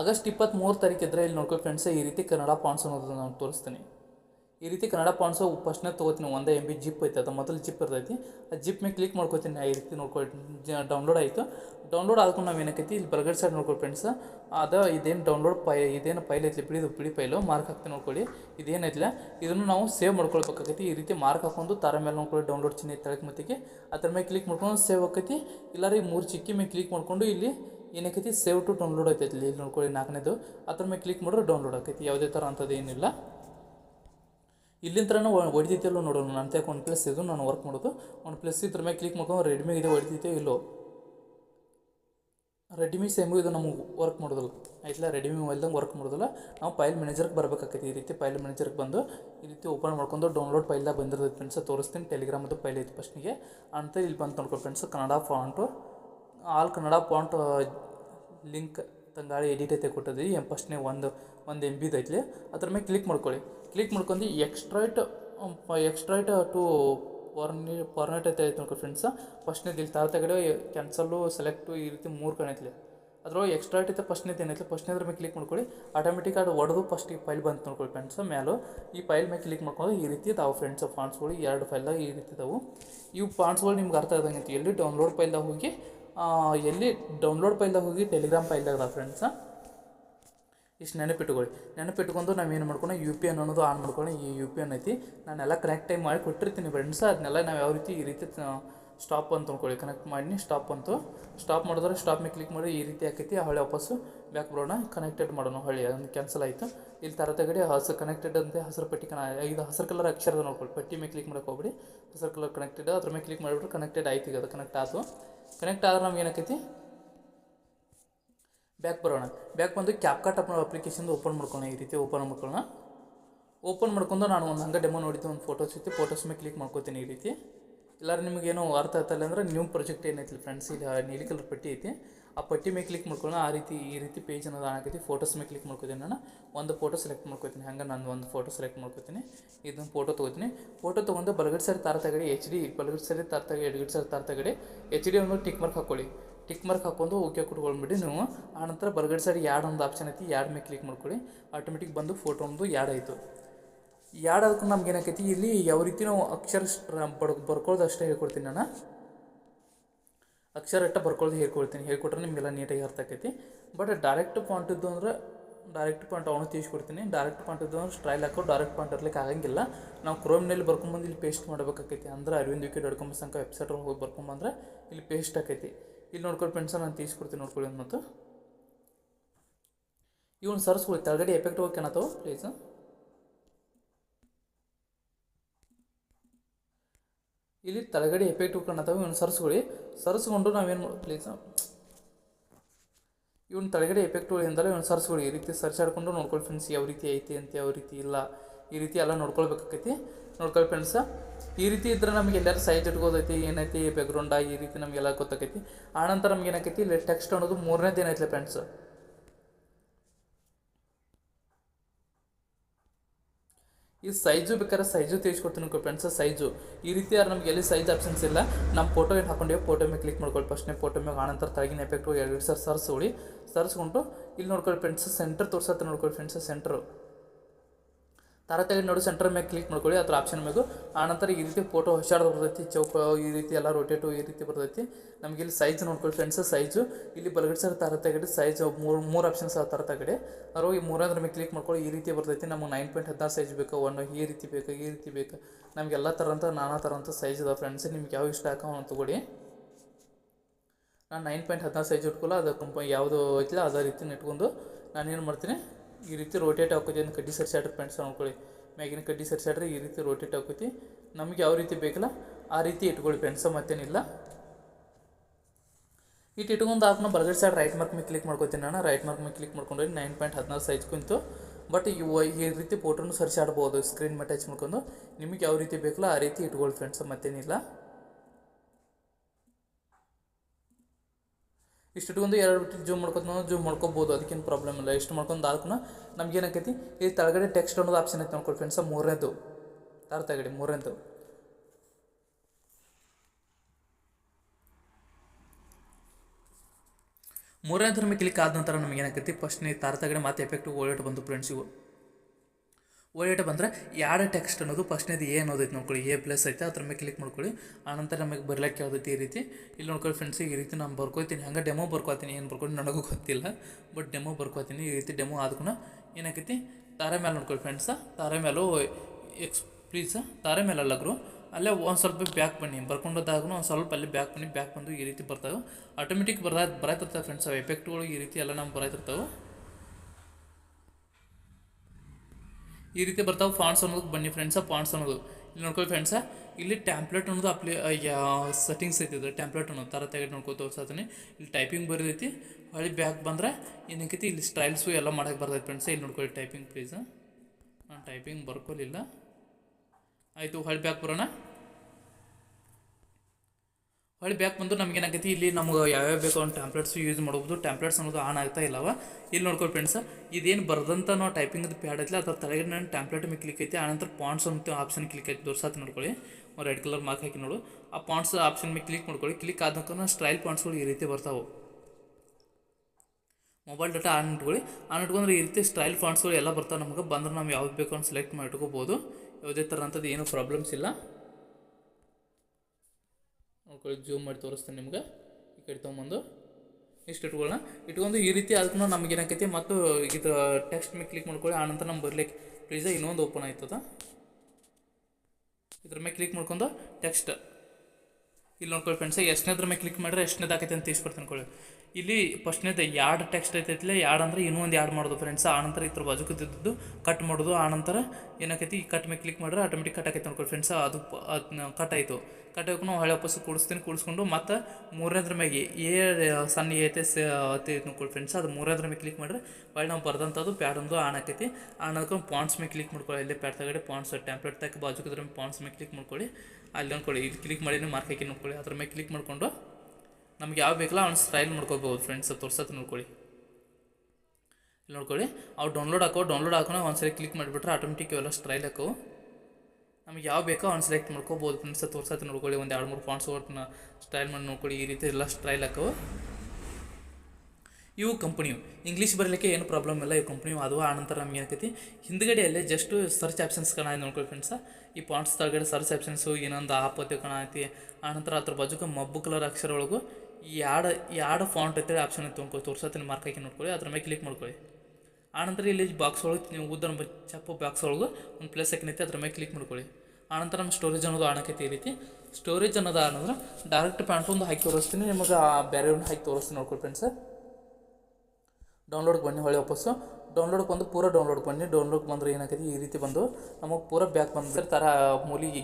ಆಗಸ್ಟ್ ಇಪ್ಪತ್ತ್ಮೂರು ತಾರೀಕು ಇದ್ದರೆ ಇಲ್ಲಿ ನೋಡ್ಕೊ ಫ್ರೆಂಡ್ಸ್ ಈ ರೀತಿ ಕನ್ನಡ ಪಾಂಡ್ಸ್ ಅನ್ನೋದನ್ನು ನಾನು ತೋರಿಸ್ತೀನಿ. ಈ ರೀತಿ ಕನ್ನಡ ಪಾಂಡ್ಸೋ ಫಸ್ಟ್ನೇ ತೊಗೋತೀನಿ, ಒಂದು ಎಂ ಬಿ ಜಿಪ್ ಐತೆ, ಅದು ಮೊದಲು ಜಿಪ್ ಇರ್ತೈತಿ. ಆ ಜಿಪ್ ಮೇಲೆ ಕ್ಲಿಕ್ ಮಾಡ್ಕೊತೀನಿ. ಈ ರೀತಿ ನೋಡ್ಕೊಳ್ಳಿ ಜ ಡೌನ್ಲೋಡ್ ಆಯಿತು. ಡೌನ್ಲೋಡ್ ಆದ್ಕೊಂಡು ನಾವು ಏನಕ್ಕೈತಿ ಇಲ್ಲಿ ಬಲಗಡೆ ಸೈಡ್ ನೋಡ್ಕೊಳ್ಳಿ ಫ್ರೆಂಡ್ಸ್ ಅದು ಇದೇನು ಡೌನ್ಲೋಡ್ ಪೈ ಇದೇನು ಫೈಲ್ ಐತಿ ಬಿಳಿದು ಬಿಡಿ ಫೈಲು ಮಾರ್ಕ್ ಹಾಕ್ತೀನಿ ನೋಡ್ಕೊಳ್ಳಿ. ಇದೇನೈತಿಲ್ಲ ಇದನ್ನು ನಾವು ಸೇವ್ ಮಾಡ್ಕೊಳ್ಬೇಕಾಗೈತಿ. ಈ ರೀತಿ ಮಾರ್ಕ್ ಹಾಕೊಂಡು ತಾರ ಮೇಲೆ ನೋಡ್ಕೊಳ್ಳಿ ಡೌನ್ಲೋಡ್ ಚಿಹ್ನೆ ತಳಕ್ಕೆ ಮತ್ತಿಗೆ. ಅದ್ರ ಮೇಲೆ ಕ್ಲಿಕ್ ಮಾಡ್ಕೊಂಡು ಸೇವ್ ಆಕೈತಿ. ಇಲ್ಲಾರಿ ಮೂರು ಚಿಕ್ಕಿ ಮೇಲೆ ಕ್ಲಿಕ್ ಮಾಡ್ಕೊಂಡು ಇಲ್ಲಿ ಏನಾಕೈತಿ ಸೇವ್ ಟು ಡೌನ್ಲೋಡ್ ಆಯ್ತೈತಿ ಇಲ್ಲಿ ನೋಡ್ಕೊಳ್ಳಿ ನಾಲ್ಕನೇದು. ಅದ್ರ ಮೇಲೆ ಕ್ಲಿಕ್ ಮಾಡಿದ್ರೆ ಡೌನ್ಲೋಡ್ ಆಕೈತಿ. ಯಾವುದೇ ಥರ ಅಂಥದ್ದು ಏನಿಲ್ಲ. ಇಲ್ಲಿಂದ ನಾವು ಹೊಡಿತೈತಿಲ್ಲೋ ನೋಡೋಣ ನನ್ನ ತಕ್ಕ ಒನ್ ಪ್ಲಸ್ ಇದು, ನಾನು ವರ್ಕ್ ಮಾಡೋದು. ಒನ್ ಪ್ಲಸ್ ಇದ್ರ ಮೇಲೆ ಕ್ಲಿಕ್ ಮಾಡ್ಕೊಂಡು ರೆಡ್ಮಿ ಇದೆ ಹೊಡಿತೈತೆ ಇಲ್ಲೋ? ರೆಡ್ಮಿ ಸೇಮು ಇದು ನಮಗೆ ವರ್ಕ್ ಮಾಡೋದಲ್ಲ. ಆಯ್ತಲ್ಲ ರೆಡ್ಮಿ ಮೊಬೈಲ್ದಂಗೆ ವರ್ಕ್ ಮಾಡೋದಲ್ಲ. ನಾವು ಫೈಲ್ ಮ್ಯಾನೇಜರ್ಗೆ ಬರ್ಬೇಕಾಕೈತಿ. ಈ ರೀತಿ ಫೈಲ್ ಮ್ಯಾನೇಜರ್ಗೆ ಬಂದು ಈ ರೀತಿ ಓಪನ್ ಮಾಡ್ಕೊಂಡು ಡೌನ್ಲೋಡ್ ಫೈಲ್ದಾಗ ಬಂದಿರೋದು ಫ್ರೆಂಡ್ಸ್ ತೋರಿಸ್ತೀನಿ ಟೆಲಿಗ್ರಾಮ್ ಅದು ಫೈಲ್ ಐತೆ ಫಸ್ಟ್ನಿಗೆ ಅಂತ ಇಲ್ಲಿ ಬಂದು ನೋಡ್ಕೊಂಡು friends Kannada font all Kannada font link ತಂಗಾಳಿ ಎಡಿಟ್ ಐತೆ ಕೊಟ್ಟದ್ರಿ ಫಸ್ಟ್ನೇ ಒಂದು ಒಂದು ಎಂ ಬಿದು ಐತ್ಲಿ. ಅದ್ರ ಮೇಲೆ ಕ್ಲಿಕ್ ಮಾಡ್ಕೊಳ್ಳಿ ಕ್ಲಿಕ್ ಮಾಡ್ಕೊಂಡು ಎಕ್ಸ್ಟ್ರೈಟ್ ಎಕ್ಸ್ಟ್ರೈಟ್ ಟು ಪರ್ನಿ ಪರ್ನೆಟ್ ಅಂತ ಐತೆ ನೋಡ್ಕೊ ಫ್ರೆಂಡ್ಸ್ ಫಸ್ಟ್ನೇದು ಇಲ್ಲಿ ತರ ತಗಡೆ ಕ್ಯಾನ್ಸಲ್ಲು ಸೆಲೆಕ್ಟು ಈ ರೀತಿ ಮೂರು ಕಣೈತ್ಲಿ ಅದ್ರೊಳಗೆ ಎಕ್ಸ್ಟ್ರಾಟ್ ಐತೆ ಫಸ್ಟ್ನೇದು ಏನೈತೆ ಫಸ್ಟ್ನೇದ್ರ ಮೇಲೆ ಕ್ಲಿಕ್ ಮಾಡ್ಕೊಳ್ಳಿ. ಆಟೋಮೆಟಿಕ್ ಅದು ಹೊಡೆದು ಈ ಫೈಲ್ ಬಂತು ನೋಡ್ಕೊಳ್ಳಿ ಫ್ರೆಂಡ್ಸ್ ಮೇಲೆ ಈ ಫೈಲ್ ಮೇಲೆ ಕ್ಲಿಕ್ ಮಾಡ್ಕೊಂಡು ಈ ರೀತಿ ಇದಾವೆ ಫ್ರೆಂಡ್ಸ್ ಫಾಂಟ್ಸ್ಗಳು ಎರಡು ಫೈಲ್ದಾಗ ಈ ರೀತಿ ಇದಾವೆ. ಇವು ಫಾಂಟ್ಸ್ಗಳು ನಿಮ್ಗೆ ಅರ್ಥ ಆದಂಗೆ ಐತಿ. ಎಲ್ಲಿ ಡೌನ್ಲೋಡ್ ಫೈಲ್ದಾಗ ಹೋಗಿ ಎಲ್ಲಿ ಡೌನ್ಲೋಡ್ ಫೈಲ್ದಾಗ ಹೋಗಿ ಟೆಲಿಗ್ರಾಮ್ ಫೈಲ್ದಾಗ ಫ್ರೆಂಡ್ಸ ಇಷ್ಟು ನೆನಪಿಟ್ಕೊಳ್ಳಿ ನೆನಪಿಟ್ಕೊಂಡು ನಾವು ಏನು ಮಾಡ್ಕೊಂಡು ಯು ಪಿ ಎನ್ ಅನ್ನೋದು ಆನ್ ಮಾಡ್ಕೊಂಡು ಈ ಯು ಪಿ ಎನ್ ಐತಿ ನಾನೆಲ್ಲ ಟೈಮ್ ಮಾಡಿ ಕೊಟ್ಟಿರ್ತೀನಿ ಫ್ರೆಂಡ್ಸ್ ಅದನ್ನೆಲ್ಲ ನಾವು ಯಾವ ರೀತಿ ಈ ರೀತಿ ಸ್ಟಾಪ್ ಅಂತ ಅಂದ್ಕೊಳ್ಳಿ ಕನೆಕ್ಟ್ ಮಾಡಿ ಸ್ಟಾಪ್ ಅಂತು ಸ್ಟಾಪ್ ಮಾಡಿದ್ರೆ ಸ್ಟಾಪ್ ಮೇಲೆ ಕ್ಲಿಕ್ ಮಾಡಿ ಈ ರೀತಿ ಆಕೈತಿ ಹೊಳೆ ವಾಪಸ್ಸು ಬ್ಯಾಕ್ ಬರೋಣ ಕನೆಕ್ಟೆಡ್ ಮಾಡೋಣ ಹೊಳೆ ಅದನ್ನು ಕ್ಯಾನ್ಸಲ್ ಆಯಿತು. ಇಲ್ಲಿ ತರತಗಡೆ ಹಸಿರು ಕನೆಕ್ಟೆಡ್ ಅಂತ, ಹಸಿರು ಪಟ್ಟಿ ಕನ ಇದು ಹಸಿರು ಕಲರ್ ಅಕ್ಷರದ ನೋಡ್ಕೊಳ್ಳಿ ಪಟ್ಟಿ ಮೇಲೆ ಕ್ಲಿಕ್ ಮಾಡೋಕೆ ಹೋಗ್ಬಿಡಿ. ಹಸಿರು ಕಲರ್ ಕನೆಕ್ಟೆಡ್ ಅದ್ರ ಮೇಲೆ ಕ್ಲಿಕ್ ಮಾಡಿಬಿಟ್ರೆ ಕನೆಕ್ಟೆಡ್ ಆಯ್ತು ಈಗ, ಅದು ಕನೆಕ್ಟ್ ಆಸು ಕನೆಕ್ಟ್ ಆದ್ರೆ ನಮ್ಗೆ ಏನಾಕೈತಿ ಬ್ಯಾಕ್ ಬರೋಣ. ಬ್ಯಾಕ್ ಬಂದು ಕ್ಯಾಪ್ಕಾಟ್ ಅಪ್ ಅಪ್ಲಿಕೇಶನ್ದು ಓಪನ್ ಮಾಡ್ಕೊಳ್ಳೋಣ, ಈ ರೀತಿ ಓಪನ್ ಮಾಡ್ಕೊಳ್ಳೋಣ. ಓಪನ್ ಮಾಡ್ಕೊಂಡು ನಾನು ಒಂದು ಹಂಗೆ ಡೆಮೋ ನೋಡಿದ್ದು, ಒಂದು ಫೋಟೋಸ್ ಇತ್ತು ಫೋಟೋಸ್ ಮೇಲೆ ಕ್ಲಿಕ್ ಮಾಡ್ಕೋತೀನಿ ಈ ರೀತಿ. ಇಲ್ಲಾರ ನಿಮಗೇನು ಅರ್ಥ ಆಗ್ತಲ್ಲ ಅಂದ್ರೆ ನ್ಯೂ ಪ್ರಾಜೆಕ್ಟ್ ಏನೈತಿ ಫ್ರೆಂಡ್ಸ್ ಇಲ್ಲಿ ನೀಲಿ ಕಲರ್ ಪಟ್ಟಿ ಐತಿ. ಆ ಪಟ್ಟಿ ಮೇಲೆ ಕ್ಲಿಕ್ ಮಾಡ್ಕೊಳ್ಳೋಣ, ಆ ರೀತಿ, ಈ ರೀತಿ ಪೇಜ್ ಅನ್ನೋದು ಆಗೈತಿ. ಫೋಟೋಸ್ ಮೇಲೆ ಕ್ಲಿಕ್ ಮಾಡ್ಕೋತೀನಿ ನಾನು. ಒಂದು ಫೋಟೋ ಸೆಲೆಕ್ಟ್ ಮಾಡ್ಕೋತೀನಿ. ಹಂಗೆ ನಾನು ಒಂದು ಫೋಟೋ ಸೆಲೆಕ್ಟ್ ಮಾಡ್ಕೋತೀನಿ. ಇದನ್ನು ಫೋಟೋ ತೊಗೋತೀನಿ. ಫೋಟೋ ತೊಗೊಂಡು ಬಲಗಡೆ ಸರಿ ತಾರ ತಗಡಿ ಎಚ್ ಡಿ ಬಲಗಡೆ ಸರಿ ತಾರ ತಗಡಿ, ಎಡಗಡೆ ಸರಿ ತಾರ ತಗಡಿ ಎಚ್ ಡಿ ಒಂದು ಟಿಕ್ ಮಾರ್ಕ್ ಹಾಕ್ಕೊಳ್ಳಿ. ಟಿಕ್ ಮಾರ್ಕ್ ಹಾಕೊಂಡು ಓಕೆ ಕೊಟ್ಕೊಂಡ್ಬಿಟ್ಟು ನೀವು. ಆನಂತರ ಬರ್ಗಡ್ ಸೈಡ್ ಯಾಡ್ ಒಂದು ಆಪ್ಷನ್ ಐತಿ, ಯಾಡ್ ಮೇಲೆ ಕ್ಲಿಕ್ ಮಾಡ್ಕೊಳ್ಳಿ ಆಟೋಮೆಟಿಕ್ ಬಂದು ಫೋಟೋ ಒಂದು ಯಾಡ್ ಆಯಿತು. ಯಾಡ್ ಅದಕ್ಕೆ ನಮ್ಗೆ ಏನಾಕೈತಿ, ಇಲ್ಲಿ ಯಾವ ರೀತಿ ನಾವು ಅಕ್ಷರ ಬಡ್ ಬರ್ಕೊಳ್ಳೋದು ಅಷ್ಟೇ ಹೇಳ್ಕೊಡ್ತೀನಿ ನಾನು. ಅಕ್ಷರ ಅಟ್ಟ ಬರ್ಕೊಳ್ಳೋದು ಹೇಳ್ಕೊಡ್ತೀನಿ. ಹೇಳ್ಕೊಟ್ರೆ ನಿಮಗೆಲ್ಲ ನೀಟಾಗಿ ಅರ್ಥ ಆಕೈತಿ. ಬಟ್ ಡೈರೆಕ್ಟ್ ಪಾಯಿಂಟ್ ಇದ್ದು ಅಂದ್ರೆ ಡೈರೆಕ್ಟ್ ಪಾಯಿಂಟ್ ಅವನು ತಿಳಿಸ್ಕೊಡ್ತೀನಿ ಡೈರೆಕ್ಟ್ ಪಾಯಿಂಟ್ ಇದ್ದು ಅಂದ್ರೆ ಸ್ಟ್ರೈಲ್ ಹಾಕೋ ಡೈರೆಕ್ಟ್ ಪಾಯಿಂಟ್ ಇರ್ಲಿಕ್ಕೆ ಆಗಂಗಿಲ್ಲ. ನಾವು ಕ್ರೋಮ್ನಲ್ಲಿ ಬರ್ಕೊಂಬಂದು ಇಲ್ಲಿ ಪೇಸ್ಟ್ ಮಾಡ್ಬೇಕಾಗೈತಿ ಅಂದ್ರೆ ಅರವಿಂದ್ ವಿಕೆ ಡಾಟ್ ಕಾಮ್ ಸಂಕ ವೆಬ್ಸೈಟ್ ಹೋಗಿ ಬರ್ಕೊಂಬಂದ್ರೆ ಇಲ್ಲಿ ಪೇಸ್ಟ್ ಆಕೈತಿ. ಇಲ್ಲಿ ನೋಡ್ಕೊಳ್ಳಿ ಫ್ರೆಂಡ್ಸ್ ನಾನು ತೀಸ್ಕೊಡ್ತೀನಿ ನೋಡ್ಕೊಳ್ಳಿ ಒಂದು ಮತ್ತು ಇವನು ಸರ್ಸ್ಕೊಳ್ಳಿ ತಳಗಡೆ ಎಫೆಕ್ಟ್ ಹೋಗಿ ಕಾಣತ್ತವು ಪ್ಲೀಸ್ ಇಲ್ಲಿ ತಳಗಡೆ ಎಫೆಕ್ಟ್ ಕಾಣತ್ತವೆ ಇವನು ಸರ್ಸ್ಕೊಳ್ಳಿ ಸರ್ಸ್ಕೊಂಡು ನಾವೇನು ಪ್ಲೀಸ್ ಇವನು ತಳಗಡೆ ಎಫೆಕ್ಟ್ ಎಂದಲ್ಲ ಇವನು ಸರ್ಸ್ಕೊಳ್ಳಿ ಈ ರೀತಿ ಸರ್ಚ್ ಆಡ್ಕೊಂಡು ನೋಡ್ಕೊಳ್ಳಿ ಫ್ರೆಂಡ್ಸ್ ಯಾವ ರೀತಿ ಐತಿ ಅಂತ, ಯಾವ ರೀತಿ ಇಲ್ಲ, ಈ ರೀತಿ ಎಲ್ಲ ನೋಡ್ಕೊಳ್ಬೇಕಾಕೈತಿ. ನೋಡ್ಕೊಳ್ಳಿ ಫ್ರೆಂಡ್ಸ್ ಈ ರೀತಿ ಇದ್ರೆ ನಮಗೆ ಎಲ್ಲರೂ ಸೈಜ್ ಇಟ್ಕೋದೈತಿ ಏನೈತಿ ಬ್ಯಾಕ್ಗ್ರೌಂಡ ಈ ರೀತಿ ನಮಗೆಲ್ಲ ಗೊತ್ತಾಕೈತಿ. ಆನಂತರ ನಮ್ಗೆ ಏನಾಕೈತಿ, ಇಲ್ಲಿ ಟೆಕ್ಸ್ಟ್ ಅನ್ನೋದು ಮೂರನೇ ದಿನ ಐತಿ ಫ್ರೆಂಡ್ಸ್ ಈ ಸೈಜು ಬೇಕಾದ್ರೆ ಸೈಜು ತಿಳಿಸ್ಕೊಡ್ತೀನಿ ಫ್ರೆಂಡ್ಸ್ ಸೈಜು ಈ ರೀತಿ ಯಾರು ನಮ್ಗೆ ಎಲ್ಲಿ ಸೈಜ್ ಆಪ್ಷನ್ಸ್ ಇಲ್ಲ ನಮ್ಮ ಫೋಟೋ ಏನು ಹಾಕೊಂಡಿವಿ ಫೋಟೋ ಮೇಲೆ ಕ್ಲಿಕ್ ಮಾಡ್ಕೊಳ್ಳಿ ಫಸ್ಟ್ನೇ ಫೋಟೋ ಮೇಲೆ ಆನಂತರ ತಳಗಿನ ಎಫೆಕ್ಟ್ ಎರಡು ಸರ್ ಸರ್ಸ್ಕೊಳ್ಳಿ ಸರ್ಸ್ಕೊಂಡು ಇಲ್ಲಿ ನೋಡ್ಕೊಳ್ಳಿ ಫ್ರೆಂಡ್ಸ್ ಸೆಂಟರ್ ತೋರ್ಸತ್ತೆ ನೋಡ್ಕೊಳ್ಳಿ ಫ್ರೆಂಡ್ಸ್ ಸೆಂಟ್ರು ತರ ತೆಗೆದು ನೋಡಿ ಸೆಂಟರ್ ಮೇಲೆ ಕ್ಲಿಕ್ ಮಾಡ್ಕೊಳ್ಳಿ, ಅದರ ಆಪ್ಷನ್ ಮ್ಯಾಗು. ಆನಂತರ ಈ ರೀತಿ ಫೋಟೋ ಹೊಸಾಡ್ದು ಬರ್ತೈತಿ, ಚೌಕ, ಈ ರೀತಿ ಎಲ್ಲ ರೊಟೇಟು ಈ ರೀತಿ ಬರ್ತೈತಿ. ನಮಗೆ ಇಲ್ಲಿ ಸೈಜ್ ನೋಡ್ಕೊಳ್ಳಿ ಫ್ರೆಂಡ್ಸ್ ಸೈಜು ಇಲ್ಲಿ ಬಲಗಡೆ ಸರ್ ತರ ತೆಗಡಿ ಸೈಜ್ ಮೂರು ಮೂರು ಆಪ್ಷನ್ಸ್ ಅವ ತರ ಅದ್ರ ಈ ಮೂರಂದ್ರ ಮೇಲೆ ಕ್ಲಿಕ್ ಮಾಡ್ಕೊಳ್ಳಿ, ಈ ರೀತಿ ಬರ್ತೈತಿ. ನಮಗೆ ನೈನ್ ಪಾಯಿಂಟ್ ಹದಿನಾರು ಸೈಜ್ ಬೇಕು ಒನ್ ಈ ರೀತಿ ಬೇಕು, ಈ ರೀತಿ ಬೇಕು. ನಮಗೆ ಎಲ್ಲ ಥರ ಅಂತ ನಾನಾ ಥರ ಅಂತ ಸೈಜ್ ಅದ ಫ್ರೆಂಡ್ಸ್ ನಿಮ್ಗೆ ಯಾವ ಇಷ್ಟ ಹಾಕೋ ಅಂತ ತೊಗೊಳ್ಳಿ ನಾನು ನೈನ್ ಪಾಯಿಂಟ್ ಹದಿನಾರು ಸೈಜ್ ಇಟ್ಕೊಳ್ಳೋ ಅದು ಕಂಪ ಯಾವುದು ಐತಿಲ್ಲ, ಅದೇ ರೀತಿ ಇಟ್ಕೊಂಡು ನಾನೇನು ಮಾಡ್ತೀನಿ? ಈ ರೀತಿ ರೋಟೇಟ್ ಅಂದ್ರೆ ಕಡ್ಡಿ ಸರ್ಸಾಡ್ರಿ ಫ್ರೆಂಡ್ಸ್ ನೋಡ್ಕೊಳ್ಳಿ ಮ್ಯಾಗಿನ ಕಡ್ಡಿ ಸರ್ಸಾಡ್ರಿ ಈ ರೀತಿ ರೋಟೇಟ್ ಹಾಕೋತಿ ನಮಗೆ ಯಾವ ರೀತಿ ಬೇಕಲ್ಲ ಆ ರೀತಿ ಇಟ್ಕೊಳ್ಳಿ ಫ್ರೆಂಡ್ಸ್ ಮತ್ತೇನಿಲ್ಲ. ಇಟ್ಟು ಇಟ್ಕೊಂಡು ಹಾಕೊಂಡು ಬಲಗಡೆ ಸೈಡ್ ರೈಟ್ ಮಾರ್ಕ್ ಮೇಲೆ ಕ್ಲಿಕ್ ಮಾಡ್ಕೊತೀನಿ ನಾನು. ರೈಟ್ ಮಾರ್ಕ್ ಮೇಲೆ ಕ್ಲಿಕ್ ಮಾಡ್ಕೊಂಡು ನೈನ್ ಪಾಯಿಂಟ್ ಹದಿನಾರು ಸೈಜ್ ಕುಂತು. ಬಟ್ ಇವು ಈ ರೀತಿ ಫೋಟೋನು ಸರಿಸಾಡ್ಬೋದು ಸ್ಕ್ರೀನ್ ಮೇಲೆ ಟಚ್ ಮಾಡ್ಕೊಂಡು. ನಿಮಗೆ ಯಾವ ರೀತಿ ಬೇಕಲ್ಲ ಆ ರೀತಿ ಇಟ್ಕೊಳ್ಳಿ ಫ್ರೆಂಡ್ಸ್ ಮತ್ತೇನಿಲ್ಲ. ಇಷ್ಟು ಒಂದು ಎರಡು ಬಿಟ್ಟು ಜೂಮ್ ಮಾಡ್ಕೊಂಡು ಜೂಮ್ ಮಾಡ್ಕೋಬೋದು, ಅದಕ್ಕೇನು ಪ್ರಾಬ್ಲಮ್ ಇಲ್ಲ. ಇಷ್ಟು ಮಾಡ್ಕೊಂಡು ಆದ್ರೂ ನಮ್ಗೆ ಏನಾಕೈತಿ ಈ ತಳಗಡೆ ಟೆಕ್ಸ್ಟ್ ಅನ್ನೋದು ಆಪ್ಷನ್ ಐತೆ ನೋಡ್ಕೊಳ್ಳಿ ಫ್ರೆಂಡ್ಸ ಮೂರನೇದು. ತಾರ ತಗಡಿ, ಮೂರನೇದು. ಮೂರನೇ ಮೇಲೆ ಕ್ಲಿಕ್ ಆದ ನಂತರ ನಮ್ಗೆ ಫಸ್ಟ್ ಫಸ್ಟ್ನೇ ತಾರ ತಗಡೆ ಮತ್ತೆ ಎಫೆಕ್ಟ್ ಓಡಿಟ್ಟು ಬಂದು ಫ್ರೆಂಡ್ಸ್ ಇವು ಬಂದರೆ ಎರಡು ಟೆಕ್ಸ್ಟ್ ಅನ್ನೋದು ಫಸ್ಟ್ನೇದು ಎ ಅನ್ನೋದೈತೆ ನೋಡ್ಕೊಳ್ಳಿ. ಎ ಪ್ಲಸ್ ಐತೆ, ಅದ್ರ ಮೇಲೆ ಕ್ಲಿಕ್ ಮಾಡ್ಕೊಳ್ಳಿ. ಆನಂತರ ನಮಗೆ ಬರ್ಲಿಕ್ಕೆ ಯಾವುದೈತಿ ಈ ರೀತಿ? ಇಲ್ಲಿ ನೋಡ್ಕೊಳ್ಳಿ ಫ್ರೆಂಡ್ಸ್ ಈ ರೀತಿ ನಾನು ಬರ್ಕೋತೀನಿ ಹಂಗೆ ಡೆಮೋ ಬರ್ಕೋತೀನಿ ಏನು ಬರ್ಕೊಂಡು ನನಗೂ ಗೊತ್ತಿಲ್ಲ. ಬಟ್ ಡೆಮೋ ಬರ್ಕೋತೀನಿ ಈ ರೀತಿ ಡೆಮೋ ಆದ ಕೂಡ ಏನಾಗೈತಿ ತಾರೆ ಮೇಲೆ ನೋಡ್ಕೊಳ್ಳಿ ಫ್ರೆಂಡ್ಸ ತಾರೆ ಮೇಲೂ ಎಕ್ಸ್ ಪ್ಲೀಸ್ ತಾರೆ ಮೇಲೆ ಅಲ್ಲಗ್ರು ಅಲ್ಲೇ ಒಂದು ಸ್ವಲ್ಪ ಬ್ಯಾಕ್ ಬನ್ನಿ. ಬರ್ಕೊಂಡೋದಾಗೂ ಒಂದು ಸ್ವಲ್ಪ ಅಲ್ಲಿ ಬ್ಯಾಕ್ ಬನ್ನಿ. ಬ್ಯಾಕ್ ಬಂದು ಈ ರೀತಿ ಬರ್ತಾವೆ. ಆಟೋಮೆಟಿಕ್ ಬರ ಬರಾತಿರ್ತಾವೆ ಫ್ರೆಂಡ್ಸ್ ಅವು ಎಫೆಕ್ಟ್ಗಳು ಈ ರೀತಿ ಎಲ್ಲ ನಮ್ಗೆ ಬರಾತಿರ್ತಾವೆ. ಈ ರೀತಿ ಬರ್ತಾವೆ ಫಾಂಟ್ಸ್ ಅನ್ನೋದು, ಬನ್ನಿ ಫ್ರೆಂಡ್ಸ ಫಾಂಟ್ಸ್ ಅನ್ನೋದು. ಇಲ್ಲಿ ನೋಡ್ಕೊಳ್ಳಿ ಫ್ರೆಂಡ್ಸ ಇಲ್ಲಿ ಟ್ಯಾಂಪ್ಲೆಟ್ ಅನ್ನೋದು ಅಪ್ಲಿ ಸೆಟ್ಟಿಂಗ್ಸ್ ಐತಿದೆ ಟ್ಯಾಂಪ್ಲೆಟ್ ಅನ್ನೋದು. ಥರ ತೆಗೆದು ನೋಡ್ಕೊ ತೋರ್ಸತ್ತೀನಿ ಇಲ್ಲಿ ಟೈಪಿಂಗ್ ಬರೋದೈತಿ. ಹೊಳಿ ಬ್ಯಾಕ್ ಬಂದ್ರೆ ಏನಕ್ಕೈತಿ ಇಲ್ಲಿ ಸ್ಟೈಲ್ಸು ಎಲ್ಲ ಮಾಡಕ್ಕೆ ಬರ್ತೈತೆ ಫ್ರೆಂಡ್ಸ ಇಲ್ಲಿ ನೋಡ್ಕೊಳ್ಳಿ ಟೈಪಿಂಗ್ ಪ್ಲೀಸ್ ಟೈಪಿಂಗ್ ಬರ್ಕೊಲಿಲ್ಲ. ಆಯಿತು ಹೊಳಿ ಬ್ಯಾಕ್ ಬರೋಣ. ಹೊಳ್ಳಿ ಬ್ಯಾಕ್ ಬಂದು ನಮ್ಗೆ ಏನಾಗೈತಿ ಇಲ್ಲಿ ನಮ್ಗೆ ಯಾವ್ಯಾವ ಬೇಕೋ ಒಂದು ಟ್ಯಾಂಪ್ಲೆಟ್ಸು ಯೂಸ್ ಮಾಡ್ಬೋದು. ಟ್ಯಾಂಪ್ಲೆಟ್ಸ್ ಅನ್ನೋದು ಆನ್ ಆಗ್ತಾ ಇಲ್ಲವ. ಇಲ್ಲಿ ನೋಡ್ಕೊಳ್ಳಿ ಫ್ರೆಂಡ್ಸ್ ಇದೇನು ಬರ್ದಂತ ನಾವು ಟೈಪಿಂಗ್ದು ಪ್ಯಾಡ್ ಐತಿ ಅದ್ರ ತಲೆಗೆ ನಾನು ಟ್ಯಾಂಪ್ಲೆಟ್ ಮೇಲೆ ಕ್ಲಿಕ್ ಐತಿ, ಆನಂತರ ಪಾಂಟ್ಸ್ ಅಂತ ಆಪ್ಷನ್ ಕ್ಲಿಕ್ ಐತಿ ದೊರ್ಸಾತ್ ನೋಡ್ಕೊಳ್ಳಿ. ರೆಡ್ ಕಲರ್ ಮಾರ್ಕ್ ಹಾಕಿ ನೋಡು. ಆ ಪಾಂಟ್ಸ್ ಆಪ್ಷನ್ ಮೇಲೆ ಕ್ಲಿಕ್ ಮಾಡ್ಕೊಳ್ಳಿ. ಕ್ಲಿಕ್ ಆದ ನಂತರ ಸ್ಟೈಲ್ ಪಾಂಟ್ಸ್ಗಳು ಈ ರೀತಿ ಬರ್ತಾವೆ. ಮೊಬೈಲ್ ಡಾಟಾ ಆನ್ ಇಟ್ಕೊಳ್ಳಿ. ಆನ್ ಇಟ್ಕೊಂಡ್ರೆ ಈ ರೀತಿ ಸ್ಟೈಲ್ ಪಾಂಟ್ಸ್ಗಳು ಎಲ್ಲ ಬರ್ತಾವೆ ನಮಗೆ. ಬಂದ್ರೆ ನಾವು ಯಾವ್ದು ಬೇಕು ಅಂತ ಸೆಲೆಕ್ಟ್ ಮಾಡಿಟ್ಕೋಬೋದು. ಯಾವುದೇ ಥರ ಅಂಥದ್ದು ಏನೂ ಪ್ರಾಬ್ಲಮ್ಸ್ ಇಲ್ಲ. ನೋಡ್ಕೊಳ್ಳಿ ಜೂಮ್ ಮಾಡಿ ತೋರಿಸ್ತೀನಿ ನಿಮ್ಗೆ. ಈ ಕಡೆ ತೊಗೊಂಬಂದು. ಇಷ್ಟು ಇಟ್ಕೊಳ್ಳೋಣ ಇಟ್ಕೊಂಡು ಈ ರೀತಿ ಅದಕ್ಕೂ ನಮ್ಗೆ ಏನಾಕೈತಿ ಮತ್ತು ಇದು ಟೆಕ್ಸ್ಟ್ ಮೇಲೆ ಕ್ಲಿಕ್ ಮಾಡ್ಕೊಳ್ಳಿ ಆನಂತರ ನಮ್ಗೆ ಬರ್ಲಿಕ್ಕೆ ಪ್ಲೀಸ್ ಇನ್ನೊಂದು ಓಪನ್ ಆಯ್ತದ. ಇದ್ರ ಮೇಲೆ ಕ್ಲಿಕ್ ಮಾಡ್ಕೊಂಡು ಟೆಕ್ಸ್ಟ್ ಇಲ್ಲಿ ನೋಡ್ಕೊಳ್ಳಿ ಫ್ರೆಂಡ್ಸ್ ಎಷ್ಟನೇದ್ರ ಮೇಲೆ ಕ್ಲಿಕ್ ಮಾಡಿದ್ರೆ ಎಷ್ಟನೇದು ಆಕೈತೆ ಅಂತ ತಿಳಿಸ್ಕೊಡ್ತೀನಿ ಅನ್ಕೊಳ್ಳಿ ಇಲ್ಲಿ ಫಸ್ಟ್ನೇದು ಎರಡು ಟೆಕ್ಸ್ಟ್ ಐತೈತಿಲ್ಲ ಎರಡು ಅಂದ್ರೆ ಇನ್ನೂ ಒಂದು ಎರಡು ಮಾಡೋದು ಫ್ರೆಂಡ್ಸ್ ಆನಂತರ ಇದ್ರ ಬಾಜುಕತ್ತಿದ್ದು ಕಟ್ ಮಾಡೋದು ಆನಂತರ ಏನಾಕೈತಿ, ಈ ಕಟ್ ಮೇಲೆ ಕ್ಲಿಕ್ ಮಾಡಿದ್ರೆ ಆಟೋಮೆಟಿಕ್ ಕಟ್ ಆಕೈತೆ ಅನ್ಕೊಳ್ಳಿ ಫ್ರೆಂಡ್ಸ್ ಅದು ಕಟ್ ಆಯಿತು. ಕಟ್ ಆಗಿ ನಾವು ಹಳೆ ವಾಪಸ್ ಕೂಡಿಸ್ತೀನಿ, ಕೂಡಿಸ್ಕೊಂಡು ಮತ್ತು ಮೂರನೇದ್ರ ಮ್ಯಾಗೆ ಏ ಸಣ್ಣ ಐತೆ ಐತೆ ನೋಡ್ಕೊಳ್ಳಿ ಫ್ರೆಂಡ್ಸ್ ಅದು ಮೂರನೇದ್ರ ಮೇಲೆ ಕ್ಲಿಕ್ ಮಾಡಿದ್ರೆ ಒಳ್ಳೆ ನಾವು ಬರ್ದಂಥದ್ದು ಪ್ಯಾಡ್ ಒಂದು ಆನ್ ಆಕೈತಿ. ಆನ್ ಪಾಯಿಂಟ್ಸ್ ಮೇಲೆ ಕ್ಲಿಕ್ ಮಾಡ್ಕೊಳ್ಳಿ ಇಲ್ಲೇ ಪ್ಯಾಡ್ ತಗಡೆ ಪಾಯಿಂಟ್ಸ್ ಟ್ಯಾಂಪ್ಲೆಟ್ ತಕ್ಕ ಬಾಜುಕದ್ರ ಪಾಯಿಂಟ್ಸ್ ಮೇಲೆ ಕ್ಲಿಕ್ ಮಾಡ್ಕೊಳ್ಳಿ ಅಲ್ಲಿ ಅಂದ್ಕೊಳ್ಳಿ ಇದು ಕ್ಲಿಕ್ ಮಾಡಿ ಮಾರ್ಕ್ ಹಾಕಿ ನೋಡ್ಕೊಳ್ಳಿ ಅದ್ರ ಮೇಲೆ ಕ್ಲಿಕ್ ಮಾಡಿಕೊಂಡು ನಮ್ಗೆ ಯಾವ ಬೇಕಲ್ಲ ಅವ್ನು ಸ್ಟೈಲ್ ಮಾಡ್ಕೋಬೋದು ಫ್ರೆಂಡ್ಸ್ ತೋರ್ಸತ್ತೆ ನೋಡ್ಕೊಳ್ಳಿ. ನೋಡ್ಕೊಳ್ಳಿ ಅವು ಡೌನ್ಲೋಡ್ ಹಾಕೋ ಡೌನ್ಲೋಡ್ ಹಾಕೋಣ ಒಂದ್ಸರಿ ಕ್ಲಿಕ್ ಮಾಡಿಬಿಟ್ರೆ ಆಟೋಮೆಟಿಕ್ ಇವೆಲ್ಲ ಸ್ಟೈಲ್ ಹಾಕೋ. ನಮ್ಗೆ ಯಾವ ಬೇಕೋ ಅವ್ನು ಸೆಲೆಕ್ಟ್ ಮಾಡ್ಕೋಬೋದು ಫ್ರೆಂಡ್ಸ್ ತೋರ್ಸತ್ತೆ ನೋಡ್ಕೊಳ್ಳಿ, ಒಂದು ಎರಡು ಮೂರು ಫಾಂಟ್ಸ್ ವರ್ಕ್ನ ಸ್ಟೈಲ್ ಮಾಡಿ ನೋಡ್ಕೊಳ್ಳಿ, ಈ ರೀತಿ ಎಲ್ಲ ಸ್ಟೈಲ್ ಹಾಕೋ. ಇವು ಕಂಪ್ನಿಯು ಇಂಗ್ಲೀಷ್ ಬರಲಿಕ್ಕೆ ಏನು ಪ್ರಾಬ್ಲಮ್ ಇಲ್ಲ, ಇವು ಕಂಪ್ನಿಯು ಅದು ಆನಂತರ ನಮ್ಗೆ ಏನಕೈತಿ, ಹಿಂದ್ಗಡೆಯಲ್ಲೇ ಜಸ್ಟ್ ಸರ್ಚ್ ಆಪ್ಷನ್ಸ್ ಕಣ ನೋಡ್ಕೊಳ್ಳಿ ಫ್ರೆಂಡ್ಸ ಈ ಪಾಯಿಂಟ್ಸ್ ತಳಗಡೆ ಸರ್ಚ್ ಆಪ್ಷನ್ಸು ಏನೊಂದು ಕಣ ಐತಿ ಆನಂತರ ಅದ್ರ ಬಾಜುಕ ಮಬ್ಬು ಕಲರ್ ಅಕ್ಷರ ಒಳಗು ಯಾಡ ಎರಡು ಫಾಂಟ್ ಇರ್ತದೆ ಆಪ್ಷನ್ ನೋಡ್ಕೊಳ್ಳಿ ತೋರ್ಸತ್ತೀನಿ ಮಾರ್ಕ್ ಹಾಕಿ ನೋಡ್ಕೊಳ್ಳಿ, ಅದ್ರ ಮೇಲೆ ಕ್ಲಿಕ್ ಮಾಡ್ಕೊಳ್ಳಿ. ಆನಂತರ ಇಲ್ಲಿ ಬಾಕ್ಸ್ ಒಳಗೆ ನೀವು ಉದ್ದ ಚಪ್ಪ ಬಾಕ್ಸ್ ಒಳಗೆ ಒಂದು ಪ್ಲೇಸ್ ಹಾಕಿನೈತಿ ಅದ್ರ ಮೇಲೆ ಕ್ಲಿಕ್ ಮಾಡ್ಕೊಳ್ಳಿ. ಆನಂತರ ನಮ್ಮ ಸ್ಟೋರೇಜ್ ಅನ್ನೋದು ಆಣಕೈತಿ ಈ ರೀತಿ. ಸ್ಟೋರೇಜ್ ಅನ್ನೋದು ಅನ್ನೋದ್ರೆ ಡೈರೆಕ್ಟ್ ಪ್ಯಾಂಟ್ ಒಂದು ಹಾಕಿ ತೋರಿಸ್ತೀನಿ, ನಿಮಗೆ ಬೇರೆ ಹಾಕಿ ತೋರಿಸ್ತೀನಿ ನೋಡ್ಕೊಳ್ಳಿ ಫ್ರೆಂಡ್ಸ್ ಡೌನ್ಲೋಡ್ಗೆ ಬನ್ನಿ ಹೊಳೆ ವಾಪಸ್ಸು. ಡೌನ್ಲೋಡ್ಗೆ ಬಂದು ಪೂರ ಡೌನ್ಲೋಡ್ ಬನ್ನಿ. ಡೌನ್ಲೋಡ್ ಬಂದ್ರೆ ಏನಾಗತ್ತೆ? ಈ ರೀತಿ ಬಂದು ನಮಗೆ ಪೂರ ಬ್ಯಾಕ್ ಬಂದ್ರೆ ಥರ ಮೂಲಿಗೆ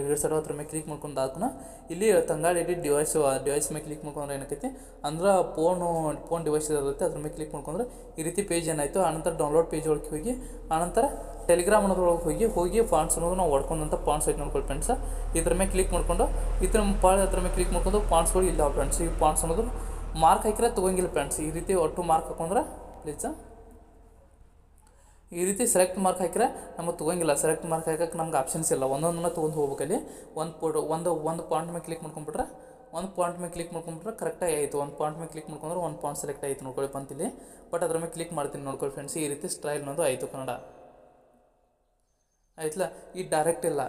ಎರಡು ಸೈಡ್ ಹತ್ರ ಮೇಲೆ ಕ್ಲಿಕ್ ಮಾಡ್ಕೊಂಡು ಹಾಕೋಣ ಇಲ್ಲಿ ತಂಗಾಳಿ ಇಡೀ ಡಿವೈಸ್ ಡಿವೈಸ್ ಮೇಲೆ ಕ್ಲಿಕ್ ಮಾಡ್ಕೊಂಡ್ರೆ ಏನಾಗ್ತೈತಿ? ಅಂದ್ರೆ ಫೋನು ಫೋನ್ ಡಿವೈಸ್ ಇರುತ್ತೆ, ಅದ್ರ ಮೇಲೆ ಕ್ಲಿಕ್ ಮಾಡ್ಕೊಂಡ್ರೆ ಈ ರೀತಿ ಪೇಜ್ ಏನಾಯಿತು? ಆನಂತರ ಡೌನ್ಲೋಡ್ ಪೇಜ್ ಒಳಗೆ ಹೋಗಿ, ಆನಂತರ ಟೆಲಿಗ್ರಾಮ್ ಅನ್ನೋದ್ರೊಳಗೆ ಹೋಗಿ ಹೋಗಿ ಫಾಂಟ್ಸ್ ಅನ್ನೋದು ನಾವು ಹೊಡ್ಕೊಂಡಂಥ ಪಾಂಟ್ಸ್ ಐತೆ ನೋಡ್ಕೊಳ್ಳಿ ಫ್ರೆಂಡ್ಸ್ ಇದ್ರ ಮೇಲೆ ಕ್ಲಿಕ್ ಮಾಡ್ಕೊಂಡು ಇದ್ರ ಪಾಳೆ ಅದ್ರ ಮೇಲೆ ಕ್ಲಿಕ್ ಮಾಡ್ಕೊಂಡು ಪಾಂಟ್ಸ್ಗಳು ಇಲ್ಲ ಫ್ರೆಂಡ್ಸ್ ಈ ಪಾಂಟ್ಸ್ ಅನ್ನೋದು ಮಾರ್ಕ್ ಹಾಕಿದ್ರೆ ತೊಗೊಂಗಿಲ್ಲ ಫ್ರೆಂಡ್ಸ್ ಈ ರೀತಿ ಒಟ್ಟು ಮಾರ್ಕ್ ಹಾಕೊಂಡ್ರೆ ಪ್ಲೀಸ್ ಈ ರೀತಿ ಸೆಲೆಕ್ಟ್ ಮಾರ್ಕ್ ಹಾಕಿದ್ರೆ ನಮಗೆ ತೊಗೊಂಗಿಲ್ಲ. ಸೆಲೆಕ್ಟ್ ಮಾರ್ಕ್ ಹಾಕಕ್ಕೆ ನಮ್ಗೆ ಆಪ್ಷನ್ಸ್ ಇಲ್ಲ. ಒಂದೊಂದನ್ನ ತೊಗೊಂಡು ಹೋಗ್ಬೇಕಲ್ಲಿ ಒಂದು ಫೋಟೋ ಒಂದು ಒಂದು ಪಾಯಿಂಟ್ ಮೇಲೆ ಕ್ಲಿಕ್ ಮಾಡ್ಕೊಂಡ್ಬಿಟ್ರೆ ಒಂದು ಪಾಯಿಂಟ್ ಮೇಲೆ ಕ್ಲಿಕ್ ಮಾಡ್ಕೊಂಡ್ಬಿಟ್ರೆ ಕರೆಕ್ಟಾಗಿ ಆಯಿತು. ಒಂದು ಪಾಯಿಂಟ್ ಮೇಲೆ ಕ್ಲಿಕ್ ಮಾಡ್ಕೊಂಡ್ರೆ ಒಂದು ಪಾಯಿಂಟ್ ಸೆಲೆಕ್ಟ್ ಆಯಿತು ನೋಡ್ಕೊಳ್ಳಿ ಬಂತಿಲ್ಲಿ ಬಟ್ ಅದ್ರ ಮೇಲೆ ಕ್ಲಿಕ್ ಮಾಡ್ತೀನಿ ನೋಡ್ಕೊಳ್ಳಿ ಫ್ರೆಂಡ್ಸ್ ಈ ರೀತಿ ಸ್ಟೈಲ್ ಅನ್ನೋದು ಆಯಿತು ಕನ್ನಡ. ಆಯ್ತಲ್ಲ ಈ ಡೈರೆಕ್ಟ್ ಇಲ್ಲ.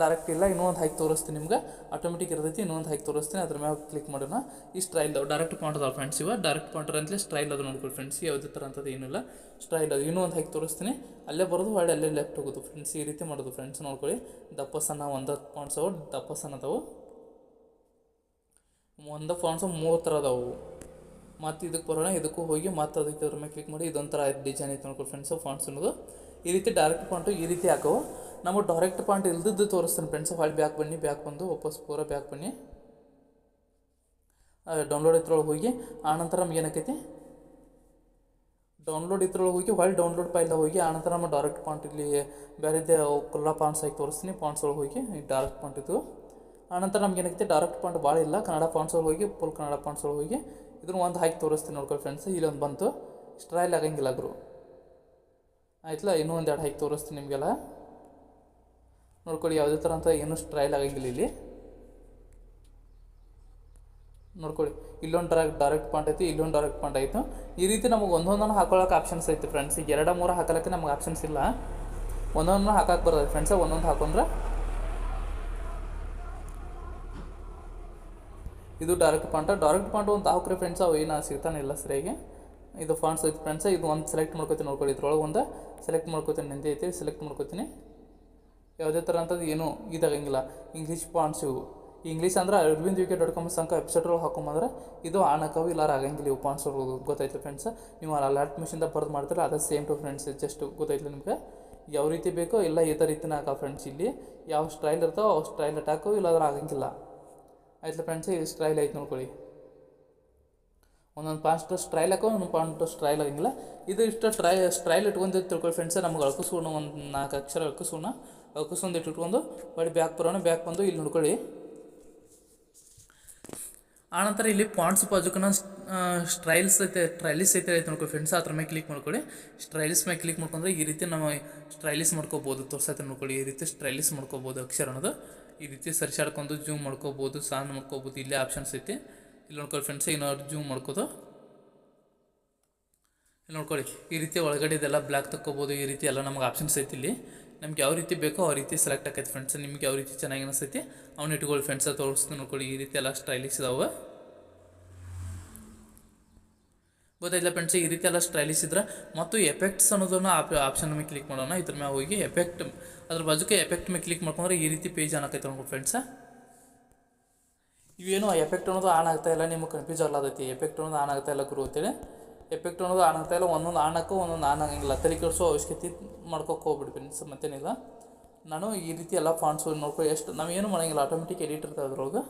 ಡೈರೆಕ್ಟ್ ಇಲ್ಲ, ಇನ್ನೊಂದು ಹಾಕಿ ತೋರಿಸ್ತೀನಿ ನಿಮ್ಗೆ. ಆಟೋಮೆಟಿಕ್ ಇರ್ತೈತಿ, ಇನ್ನೊಂದು ಹಾಕಿ ತೋರಿಸ್ತೀನಿ. ಅದ್ರ ಮ್ಯಾಗ ಕ್ಲಿಕ್ ಮಾಡೋಣ. ಈ ಸ್ಟ್ರೈಲ್ ಡೈರೆಕ್ಟ್ ಪಾಯಿಂಟ್ ಅದಾವ ಫ್ರೆಂಡ್ಸ್ ಇವ. ಡೈರೆಕ್ಟ್ ಪಾಯಿಂಟರ್ ಅಂತಲೇ ಸ್ಟ್ರೈಲ್ ಅದು ನೋಡ್ಕೊಳ್ಳಿ ಫ್ರೆಂಡ್ಸ್ ಯಾವುದೇ ಥರ ಅಂಥದ್ದು ಏನಿಲ್ಲ. ಸ್ಟ್ರೈಲ್ ಅದು. ಇನ್ನೂ ಒಂದು ಹಾಕಿ ತೋರಿಸ್ತೀನಿ. ಅಲ್ಲೇ ಬರೋದು ಹೊಳ್ಳಿ ಅಲ್ಲೇ ಲೆಫ್ಟ್ ಹೋಗೋದು. ಫ್ರೆಂಡ್ಸ್ ಈ ರೀತಿ ಮಾಡೋದು ಫ್ರೆಂಡ್ಸ್ ನೋಡ್ಕೊಳ್ಳಿ ದಪ್ಪ ಸಣ್ಣ ಒಂದು ಪಾಯಿಂಟ್ಸ್ ಅವು ದಪ್ಪ ಸಣ್ಣ ಅದಾವು. ಒಂದು ಫಾಂಟ್ಸು ಮೂರು ಥರ ಅದಾವು. ಮತ್ತು ಇದಕ್ಕೆ ಬರೋಣ, ಇದಕ್ಕೂ ಹೋಗಿ ಮತ್ತು ಅದಕ್ಕೆ ಅದ್ರ ಮೇಲೆ ಕ್ಲಿಕ್ ಮಾಡಿ ಇದೊಂಥರ ಡಿಸೈನ್ ಐತೆ ನೋಡ್ಕೊಳ್ಳಿ ಫ್ರೆಂಡ್ಸು ಫಾಂಟ್ಸ್ ಅನ್ನೋದು. ಈ ರೀತಿ ಡೈರೆಕ್ಟ್ ಪಾಯಿಂಟು ಈ ರೀತಿ ಹಾಕವು. ನಮಗೆ ಡೈರೆಕ್ಟ್ ಪಾಯಿಂಟ್ ಇಲ್ದಿದ್ದು ತೋರಿಸ್ತೀನಿ ಫ್ರೆಂಡ್ಸ್ ಹೊಳ್ಳಿ ಬ್ಯಾಕ್ ಬನ್ನಿ ಬ್ಯಾಕ್ ಬಂದು ವಾಪಸ್ ಪೂರ ಬ್ಯಾಕ್ ಬನ್ನಿ. ಡೌನ್ಲೋಡ್ ಇದ್ರೊಳಗೆ ಹೋಗಿ ಆನಂತರ ನಮ್ಗೆ ಏನಾಕೈತಿ? ಡೌನ್ಲೋಡ್ ಇದ್ರೊಳಗೆ ಹೋಗಿ ಹೊಳ್ಳಿ ಡೌನ್ಲೋಡ್ ಫೈಲ್ದಾಗ ಹೋಗಿ ಆನಂತರ ನಮ್ಮ ಡೈರೆಕ್ಟ್ ಪಾಯಿಂಟ್ ಇಲ್ಲಿ ಬೇರೆದೇ ಎಲ್ಲ ಪಾಯಿಂಟ್ಸ್ ಆಗಿ ತೋರಿಸ್ತೀನಿ. ಪಾಯಿಂಟ್ಸ್ ಒಳಗೆ ಹೋಗಿ ಡೈರೆಕ್ಟ್ ಪಾಯಿಂಟ್ ಇದು. ಆನಂತರ ನಮ್ಗೆ ಏನಾಗುತ್ತೆ ಡೈರೆಕ್ಟ್ ಪಾಯಿಂಟ್ ಭಾಳ ಇಲ್ಲ. ಕನ್ನಡ ಪಾಯಿಂಟ್ಸ್ ಒಳಗೆ ಹೋಗಿ ಫುಲ್ ಕನ್ನಡ ಪಾಯಿಂಟ್ಸ್ ಒಳಗೆ ಹೋಗಿ ಇದನ್ನು ಒಂದು ಹಾಕಿ ತೋರಿಸ್ತೀನಿ ನೋಡ್ಕೊಳ್ಳಿ ಫ್ರೆಂಡ್ಸ್ ಇಲ್ಲೊಂದು ಬಂತು. ಸ್ಟ್ರೈಲ್ ಆಗಂಗಿಲ್ಲ ಗುರು. ಆಯ್ತಲ್ಲ ಇನ್ನೂ ಒಂದು ಎರಡು ಹಾಕಿ ತೋರಿಸ್ತೀನಿ ನಿಮಗೆಲ್ಲ. ನೋಡ್ಕೊಳ್ಳಿ, ಯಾವುದೇ ಥರ ಅಂತ ಏನು ಸ್ಟ್ರೈಲ್ ಆಗಂಗಿಲ್ಲ ಇಲ್ಲಿ. ನೋಡ್ಕೊಳ್ಳಿ, ಇಲ್ಲೊಂದು ಡೈರೆಕ್ಟ್ ಡೈರೆಕ್ಟ್ ಪಾಯಿಂಟ್ ಐತಿ, ಇಲ್ಲೊಂದು ಡೈರೆಕ್ಟ್ ಪಾಯಿಂಟ್ ಆಯಿತು ಈ ರೀತಿ ನಮಗೆ ಒಂದೊಂದನ್ನು ಹಾಕೊಳ್ಳೋಕೆ ಆಪ್ಷನ್ಸ್ ಐತಿ ಫ್ರೆಂಡ್ಸ್ ಈಗ ಎರಡು, ಮೂರು ಹಾಕೊಳ್ಳೋಕ್ಕೆ ನಮ್ಗೆ ಆಪ್ಷನ್ಸ್ ಇಲ್ಲ. ಒಂದೊಂದನ್ನು ಹಾಕಕ್ಕೆ ಬರ್ತದೆ ಫ್ರೆಂಡ್ಸ ಒಂದೊಂದು ಹಾಕೊಂಡ್ರೆ. ಇದು ಡೈರೆಕ್ಟ್ ಪಾಯಿಂಟ್ ಡೈರೆಕ್ಟ್ ಪಾಯಿಂಟ್ ಒಂದು ಹಾಕ್ರಿ ಫ್ರೆಂಡ್ಸ್ ಅವು ಏನು ಸಿಗ್ತಾನೆ ಇಲ್ಲ ಸರಿಯಾಗಿ. ಇದು ಫಾಂಟ್ಸ್ ಐತಿ ಫ್ರೆಂಡ್ಸ್ ಇದು ಒಂದು ಸೆಲೆಕ್ಟ್ ಮಾಡ್ಕೋತೀನಿ ನೋಡ್ಕೊಳ್ಳಿ, ಇದ್ರೊಳಗೆ ಒಂದು ಸೆಲೆಕ್ಟ್ ಮಾಡ್ಕೊತೀನಿ, ನಿಂದೆ ಐತಿ ಸೆಲೆಕ್ಟ್ ಮಾಡ್ಕೊತೀನಿ. ಯಾವುದೇ ಥರ ಅಂಥದ್ದು ಏನೂ ಇದಾಗಂಗಿಲ್ಲ. ಇಂಗ್ಲೀಷ್ ಪಾಯಿಂಟ್ಸ್ ಇವು. ಇಂಗ್ಲೀಷ್ ಅಂದ್ರೆ Arvind U K dot com ಸಂಕ ವೆಬ್ಸೈಟ್ರಲ್ಲಿ ಹಾಕೊಂಬಂದ್ರೆ ಇದು ಆಣಕವು ಇಲ್ಲಾರ ಆಗಂಗಿಲ್ಲ ಇವು ಪಾಯಿಂಟ್ಸ್ ಗೊತ್ತಾಯ್ತು ಫ್ರೆಂಡ್ಸ್ ನೀವು ಅಲರ್ಟ್ ಮಿಷಿಂದ ಬರ್ದು ಮಾಡ್ತೀರ ಅದೇ ಸೇಮ್ ಟು ಫ್ರೆಂಡ್ಸ್ ಜಸ್ಟ್ ಗೊತ್ತಾಯ್ತು ನಿಮಗೆ? ಯಾವ ರೀತಿ ಬೇಕೋ ಇಲ್ಲ ಇದೇ ರೀತಿನ ಹಾಕೋ ಫ್ರೆಂಡ್ಸ್ ಇಲ್ಲಿ. ಯಾವ ಸ್ಟೈಲ್ ಇರ್ತಾವೋ ಅವು ಸ್ಟೈಲ್ ಇಲ್ಲ ಇಲ್ಲಾದ್ರೆ ಆಗಂಗಿಲ್ಲ. ಆಯ್ತಲ್ಲ ಫ್ರೆಂಡ್ಸ್ ಇದು ಸ್ಟ್ರೈಲ್ ಆಯ್ತು ನೋಡ್ಕೊಳ್ಳಿ. ಒಂದೊಂದು ಪಾಸ್ಟ್ ಸ್ಟ್ರೈಲ್ ಹಾಕೋ ಒಂದು ಪಾಯಿಂಟ್ ಸ್ಟ್ರೈಲ್ ಆಗಂಗಿಲ್ಲ. ಇದು ಇಷ್ಟು ಟ್ರೈ ಸ್ಟ್ರೈಲ್ ಇಟ್ಕೊಂಡು ತಿಳ್ಕೊಳ್ಳಿ ಫ್ರೆಂಡ್ಸ್ ನಮ್ಗೆ ಅಳ್ಕಿಸೋಣ ಒಂದು ನಾಲ್ಕು ಅಕ್ಷರ ಅಳ್ಕಿಸೋಣ. ಅಳ್ಕಿಸ್ಕೊಂಡು ಇಟ್ಕೊಂಡು ಮಾಡಿ ಬ್ಯಾಕ್ ಬರೋಣ ಬ್ಯಾಕ್ ಬಂದು ಇಲ್ಲಿ ನೋಡ್ಕೊಳ್ಳಿ. ಆನಂತರ ಇಲ್ಲಿ ಪಾಯಿಂಟ್ಸ್ ಬಾಜುಕನ ಸ್ಟ್ರೈಲ್ಸ್ ಐತೆ ಸ್ಟ್ರೈಲಿಸ್ ಐತೆ ಐತೆ ನೋಡ್ಕೊಳ್ಳಿ ಫ್ರೆಂಡ್ಸ್ ಅದ್ರ ಮೇಲೆ ಕ್ಲಿಕ್ ಮಾಡ್ಕೊಳ್ಳಿ. ಸ್ಟ್ರೈಲಿಸ್ ಮೇಲೆ ಕ್ಲಿಕ್ ಮಾಡ್ಕೊಂಡ್ರೆ ಈ ರೀತಿ ನಾವು ಸ್ಟ್ರೈಲಿಸ್ ಮಾಡ್ಕೋಬೋದು ತೋರ್ಸತ್ತೆ ನೋಡ್ಕೊಳ್ಳಿ. ಈ ರೀತಿ ಸ್ಟ್ರೈಲಿಸ್ ಮಾಡ್ಕೋಬೋದು ಅಕ್ಷರ ಅನ್ನೋದು ಈ ರೀತಿ ಸರಿಸಾಡ್ಕೊಂಡು ಜೂಮ್ ಮಾಡ್ಕೋಬೋದು ಸಾನ್ ಮಾಡ್ಕೋಬೋದು, ಇಲ್ಲೇ ಆಪ್ಷನ್ಸ್ ಐತಿ. ಇಲ್ಲಿ ನೋಡ್ಕೊಳ್ಳಿ ಫ್ರೆಂಡ್ಸ್ ಏನಾದ್ರು ಜೂಮ್ ಮಾಡ್ಕೋದು. ಇಲ್ಲಿ ನೋಡ್ಕೊಳ್ಳಿ, ಈ ರೀತಿ ಒಳಗಡೆ ಇದೆಲ್ಲ ಬ್ಲ್ಯಾಕ್ ತಕ್ಕೋಬೋದು, ಈ ರೀತಿ ಎಲ್ಲ ನಮಗೆ ಆಪ್ಷನ್ಸ್ ಐತಿ ಇಲ್ಲಿ. ನಮ್ಗೆ ಯಾವ ರೀತಿ ಬೇಕೋ ಆ ರೀತಿ ಸೆಲೆಕ್ಟ್ ಆಕೈತೆ ಫ್ರೆಂಡ್ಸ್ ನಿಮ್ಗೆ ಯಾವ ರೀತಿ ಚೆನ್ನಾಗಿ ಅನಿಸ್ತೈತಿ ಅವ್ನು ಇಟ್ಕೊಳ್ಳಿ ಫ್ರೆಂಡ್ಸ್ ತೋರಿಸ್ತೀನಿ ನೋಡ್ಕೊಳ್ಳಿ ಈ ರೀತಿ ಎಲ್ಲ ಸ್ಟೈಲಿಶ್ ಇದಾವೆ. ಗೊತ್ತಾಯ್ತಲ್ಲ ಫ್ರೆಂಡ್ಸ್ ಈ ರೀತಿ ಎಲ್ಲ ಸ್ಟೈಲಿಶ್ ಇದ್ರೆ ಮತ್ತು ಎಫೆಕ್ಟ್ಸ್ ಅನ್ನೋದನ್ನ ಆಪ್ ಆಪ್ಷನ್ ಮೇಲೆ ಕ್ಲಿಕ್ ಮಾಡೋಣ. ಇದ್ರ ಮೇಲೆ ಹೋಗಿ ಎಫೆಕ್ಟ್ ಅದ್ರ ಬಾಜುಕ್ಕೆ ಎಫೆಕ್ಟ್ ಮೇಲೆ ಕ್ಲಿಕ್ ಮಾಡ್ಕೊಂಡ್ರೆ ಈ ರೀತಿ ಪೇಜ್ ಅನ್ನಕೈತೆ ನೋಡ್ಕೊಂಡು ಫ್ರೆಂಡ್ಸ ಇವೇನು ಎಫೆಕ್ಟ್ ಅನ್ನೋದು ಆನ್ ಆಗ್ತಾ ಇಲ್ಲ, ನಿಮಗೆ ಕನ್ಫ್ಯೂಸ್ ಆಗ್ಲಾದೈತಿ ಎಫೆಕ್ಟ್ ಅನ್ನೋದು ಆನ್ ಆಗ್ತಾ ಇಲ್ಲ ಗುರು ಅಂತೇಳಿ. ಎಫೆಕ್ಟ್ ಅನ್ನೋದು ಆನ್ ಆಗ್ತಾಯಿಲ್ಲ ಒಂದೊಂದು ಆನ್ ಹಾಕೋ ಒಂದೊಂದು ಆನ್ ಆಗಂಗಿಲ್ಲ ತಲೆ ಅವಶ್ಯಕತೆ ಮಾಡ್ಕೋಕೆ ಹೋಗ್ಬಿಡ್ತೀನಿ, ಸೊ ಮತ್ತೇನಿಲ್ಲ. ನಾನು ಈ ರೀತಿ ಎಲ್ಲ ಫಾಂಟ್ಸು ನೋಡ್ಕೊ, ಎಷ್ಟು ನಾವೇನು ಮಾಡಂಗಿಲ್ಲ ಆಟೋಮೆಟಿಕ್ ಎಡಿಟ್ ಇರ್ತಾವೆ ಅದ್ರೊಳಗೆ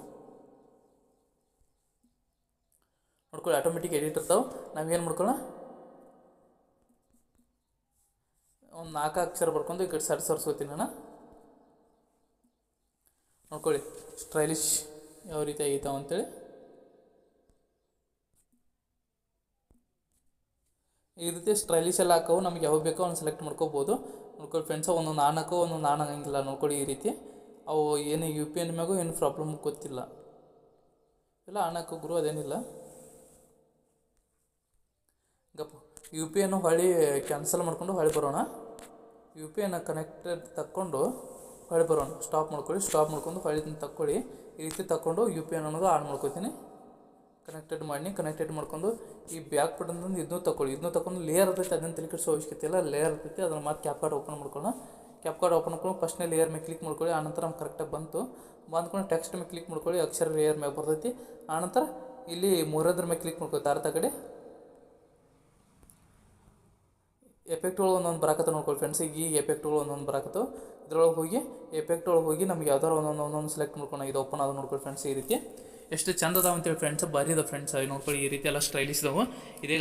ನೋಡ್ಕೊಳ್ಳಿ ಆಟೋಮೆಟಿಕ್ ಎಡಿಟ್ ಇರ್ತಾವೆ. ನಾವೇನು ಮಾಡ್ಕೊಳ್ಳೋಣ ಒಂದು ನಾಲ್ಕು ಅಕ್ಷರ ಬರ್ಕೊಂಡು ಈ ಕಡೆ ಸರ್ ಸರ್ಸ್ಕೋತೀನಿ ನಾನು. ನೋಡ್ಕೊಳ್ಳಿ ಸ್ಟೈಲಿಶ್ ಯಾವ ರೀತಿ ಆಗೈತಾವ ಅಂತೇಳಿ. ಈ ರೀತಿ ಸ್ಟೈಲಿಶ್ ಎಲ್ಲ ಹಾಕವು ನಮ್ಗೆ ಯಾವ ಬೇಕೋ ಅವ್ನು ಸೆಲೆಕ್ಟ್ ಮಾಡ್ಕೋಬೋದು. ನೋಡ್ಕೊಳ್ಳಿ ಫ್ರೆಂಡ್ಸ್ ಒಂದೊಂದು ಆನ್ ಹಾಕೋ, ಒಂದೊಂದು ಆಗಂಗಿಲ್ಲ ನೋಡ್ಕೊಳ್ಳಿ ಈ ರೀತಿ. ಅವು ಏನು ಯು ಪಿ ಎನ್ ಮ್ಯಾಗೂ ಏನು ಪ್ರಾಬ್ಲಮ್ ಗೊತ್ತಿಲ್ಲ. ಇಲ್ಲ ಆನ್ ಹಾಕೋ ಗುರು, ಅದೇನಿಲ್ಲ. ಗಪ್ಪ. ಯು ಪಿ ಎನ್ನು ಹೊಳಿ ಕ್ಯಾನ್ಸಲ್ ಮಾಡ್ಕೊಂಡು ಹೊಳಿ ಬರೋಣ. ಯು ಪಿ ಎನ್ನ ಕನೆಕ್ಟೆಡ್ ತಕ್ಕೊಂಡು ಹೊಳಿ ಬರೋಣ. ಸ್ಟಾಪ್ ಮಾಡ್ಕೊಳ್ಳಿ ಸ್ಟಾಪ್ ಮಾಡ್ಕೊಂಡು ಹೊಳ್ಳಿ ತಕ್ಕೊಳ್ಳಿ. ಈ ರೀತಿ ತಕ್ಕೊಂಡು ಯು ಪಿ ಎನ್ ಅನ್ನೋದು ಆನ್ ಮಾಡ್ಕೊತೀನಿ. ಕನೆಕ್ಟೆಡ್ ಮಾಡಿ ಕನೆಕ್ಟೆಡ್ ಮಾಡ್ಕೊಂಡು ಈ ಬ್ಯಾಕ್ ಬಟನ್ ಇದನ್ನೂ ತಗೊಳ್ಳಿ ಇದನ್ನು ತಗೊಂಡು ಲೇಯರ್ ಇರ್ತೈತೆ, ಅದನ್ನು ತಲೆ ಕೆಡಿಸೋ ಅವಶ್ಯಕತೆ ಇಲ್ಲ. ಲೇಯರ್ ಇರ್ತೈತಿ, ಅದನ್ನು ಮತ್ತೆ ಕ್ಯಾಪ್ ಕಾರ್ಡ್ ಓಪನ್ ಮಾಡ್ಕೊಳ್ಳೋಣ. ಕ್ಯಾಪ್ ಕಾರ್ಡ್ ಓಪನ್ ಮಾಡ್ಕೊಂಡು ಫಸ್ಟ್ನೇ ಲೇಯರ್ ಮೇಲೆ ಕ್ಲಿಕ್ ಮಾಡ್ಕೊಳ್ಳಿ. ಆನಂತರ ನಮ್ಗೆ ಕರೆಕ್ಟಾಗಿ ಬಂತು. ಬಂದ್ಕೊಂಡು ಟೆಕ್ಸ್ಟ್ ಮೇಲೆ ಕ್ಲಿಕ್ ಮಾಡ್ಕೊಳ್ಳಿ. ಅಕ್ಷರ ಲೇಯರ್ ಮೇಲೆ ಬರ್ತೈತಿ. ಆನಂತರ ಇಲ್ಲಿ ಮೂರದ್ರ ಮೇಲೆ ಕ್ಲಿಕ್ ಮಾಡ್ಕೊಳ್ಳಿ. ತಾರತ ಕಡೆ. ಎಫೆಕ್ಟ್ಗಳು ಒಂದೊಂದು ಬರಾಕತ್ತ ನೋಡ್ಕೊಳ್ಳಿ ಫ್ರೆಂಡ್ಸ್ ಈಗ ಈ ಎಫೆಕ್ಟ್ಗಳು ಒಂದೊಂದು ಬರಾಕತ್ತು. ಇದ್ರೊಳಗೆ ಹೋಗಿ ಎಫೆಕ್ಟ್ ಒಳಗೆ ಹೋಗಿ ನಮ್ಗೆ ಯಾವ್ದಾರು ಒಂದೊಂದು ಒಂದೊಂದು ಸೆಲೆಕ್ಟ್ ಮಾಡ್ಕೊಂಡು ಇದು ಓಪನ್ ಆದ ನೋಡ್ಕೊಳ್ಳಿ ಫ್ರೆಂಡ್ಸ್ ಈ ರೀತಿ. ಎಷ್ಟು ಚಂದ ಅದಾವ ಅಂತೇಳಿ ಫ್ರೆಂಡ್ಸ್ ಬರೀ ಅದ ಫ್ರೆಂಡ್ಸ್ ನೋಡ್ಕೊಳ್ಳಿ, ಈ ರೀತಿ ಎಲ್ಲ ಸ್ಟೈಲಿಸ್ ಇದಾವೆ. ಇದೇ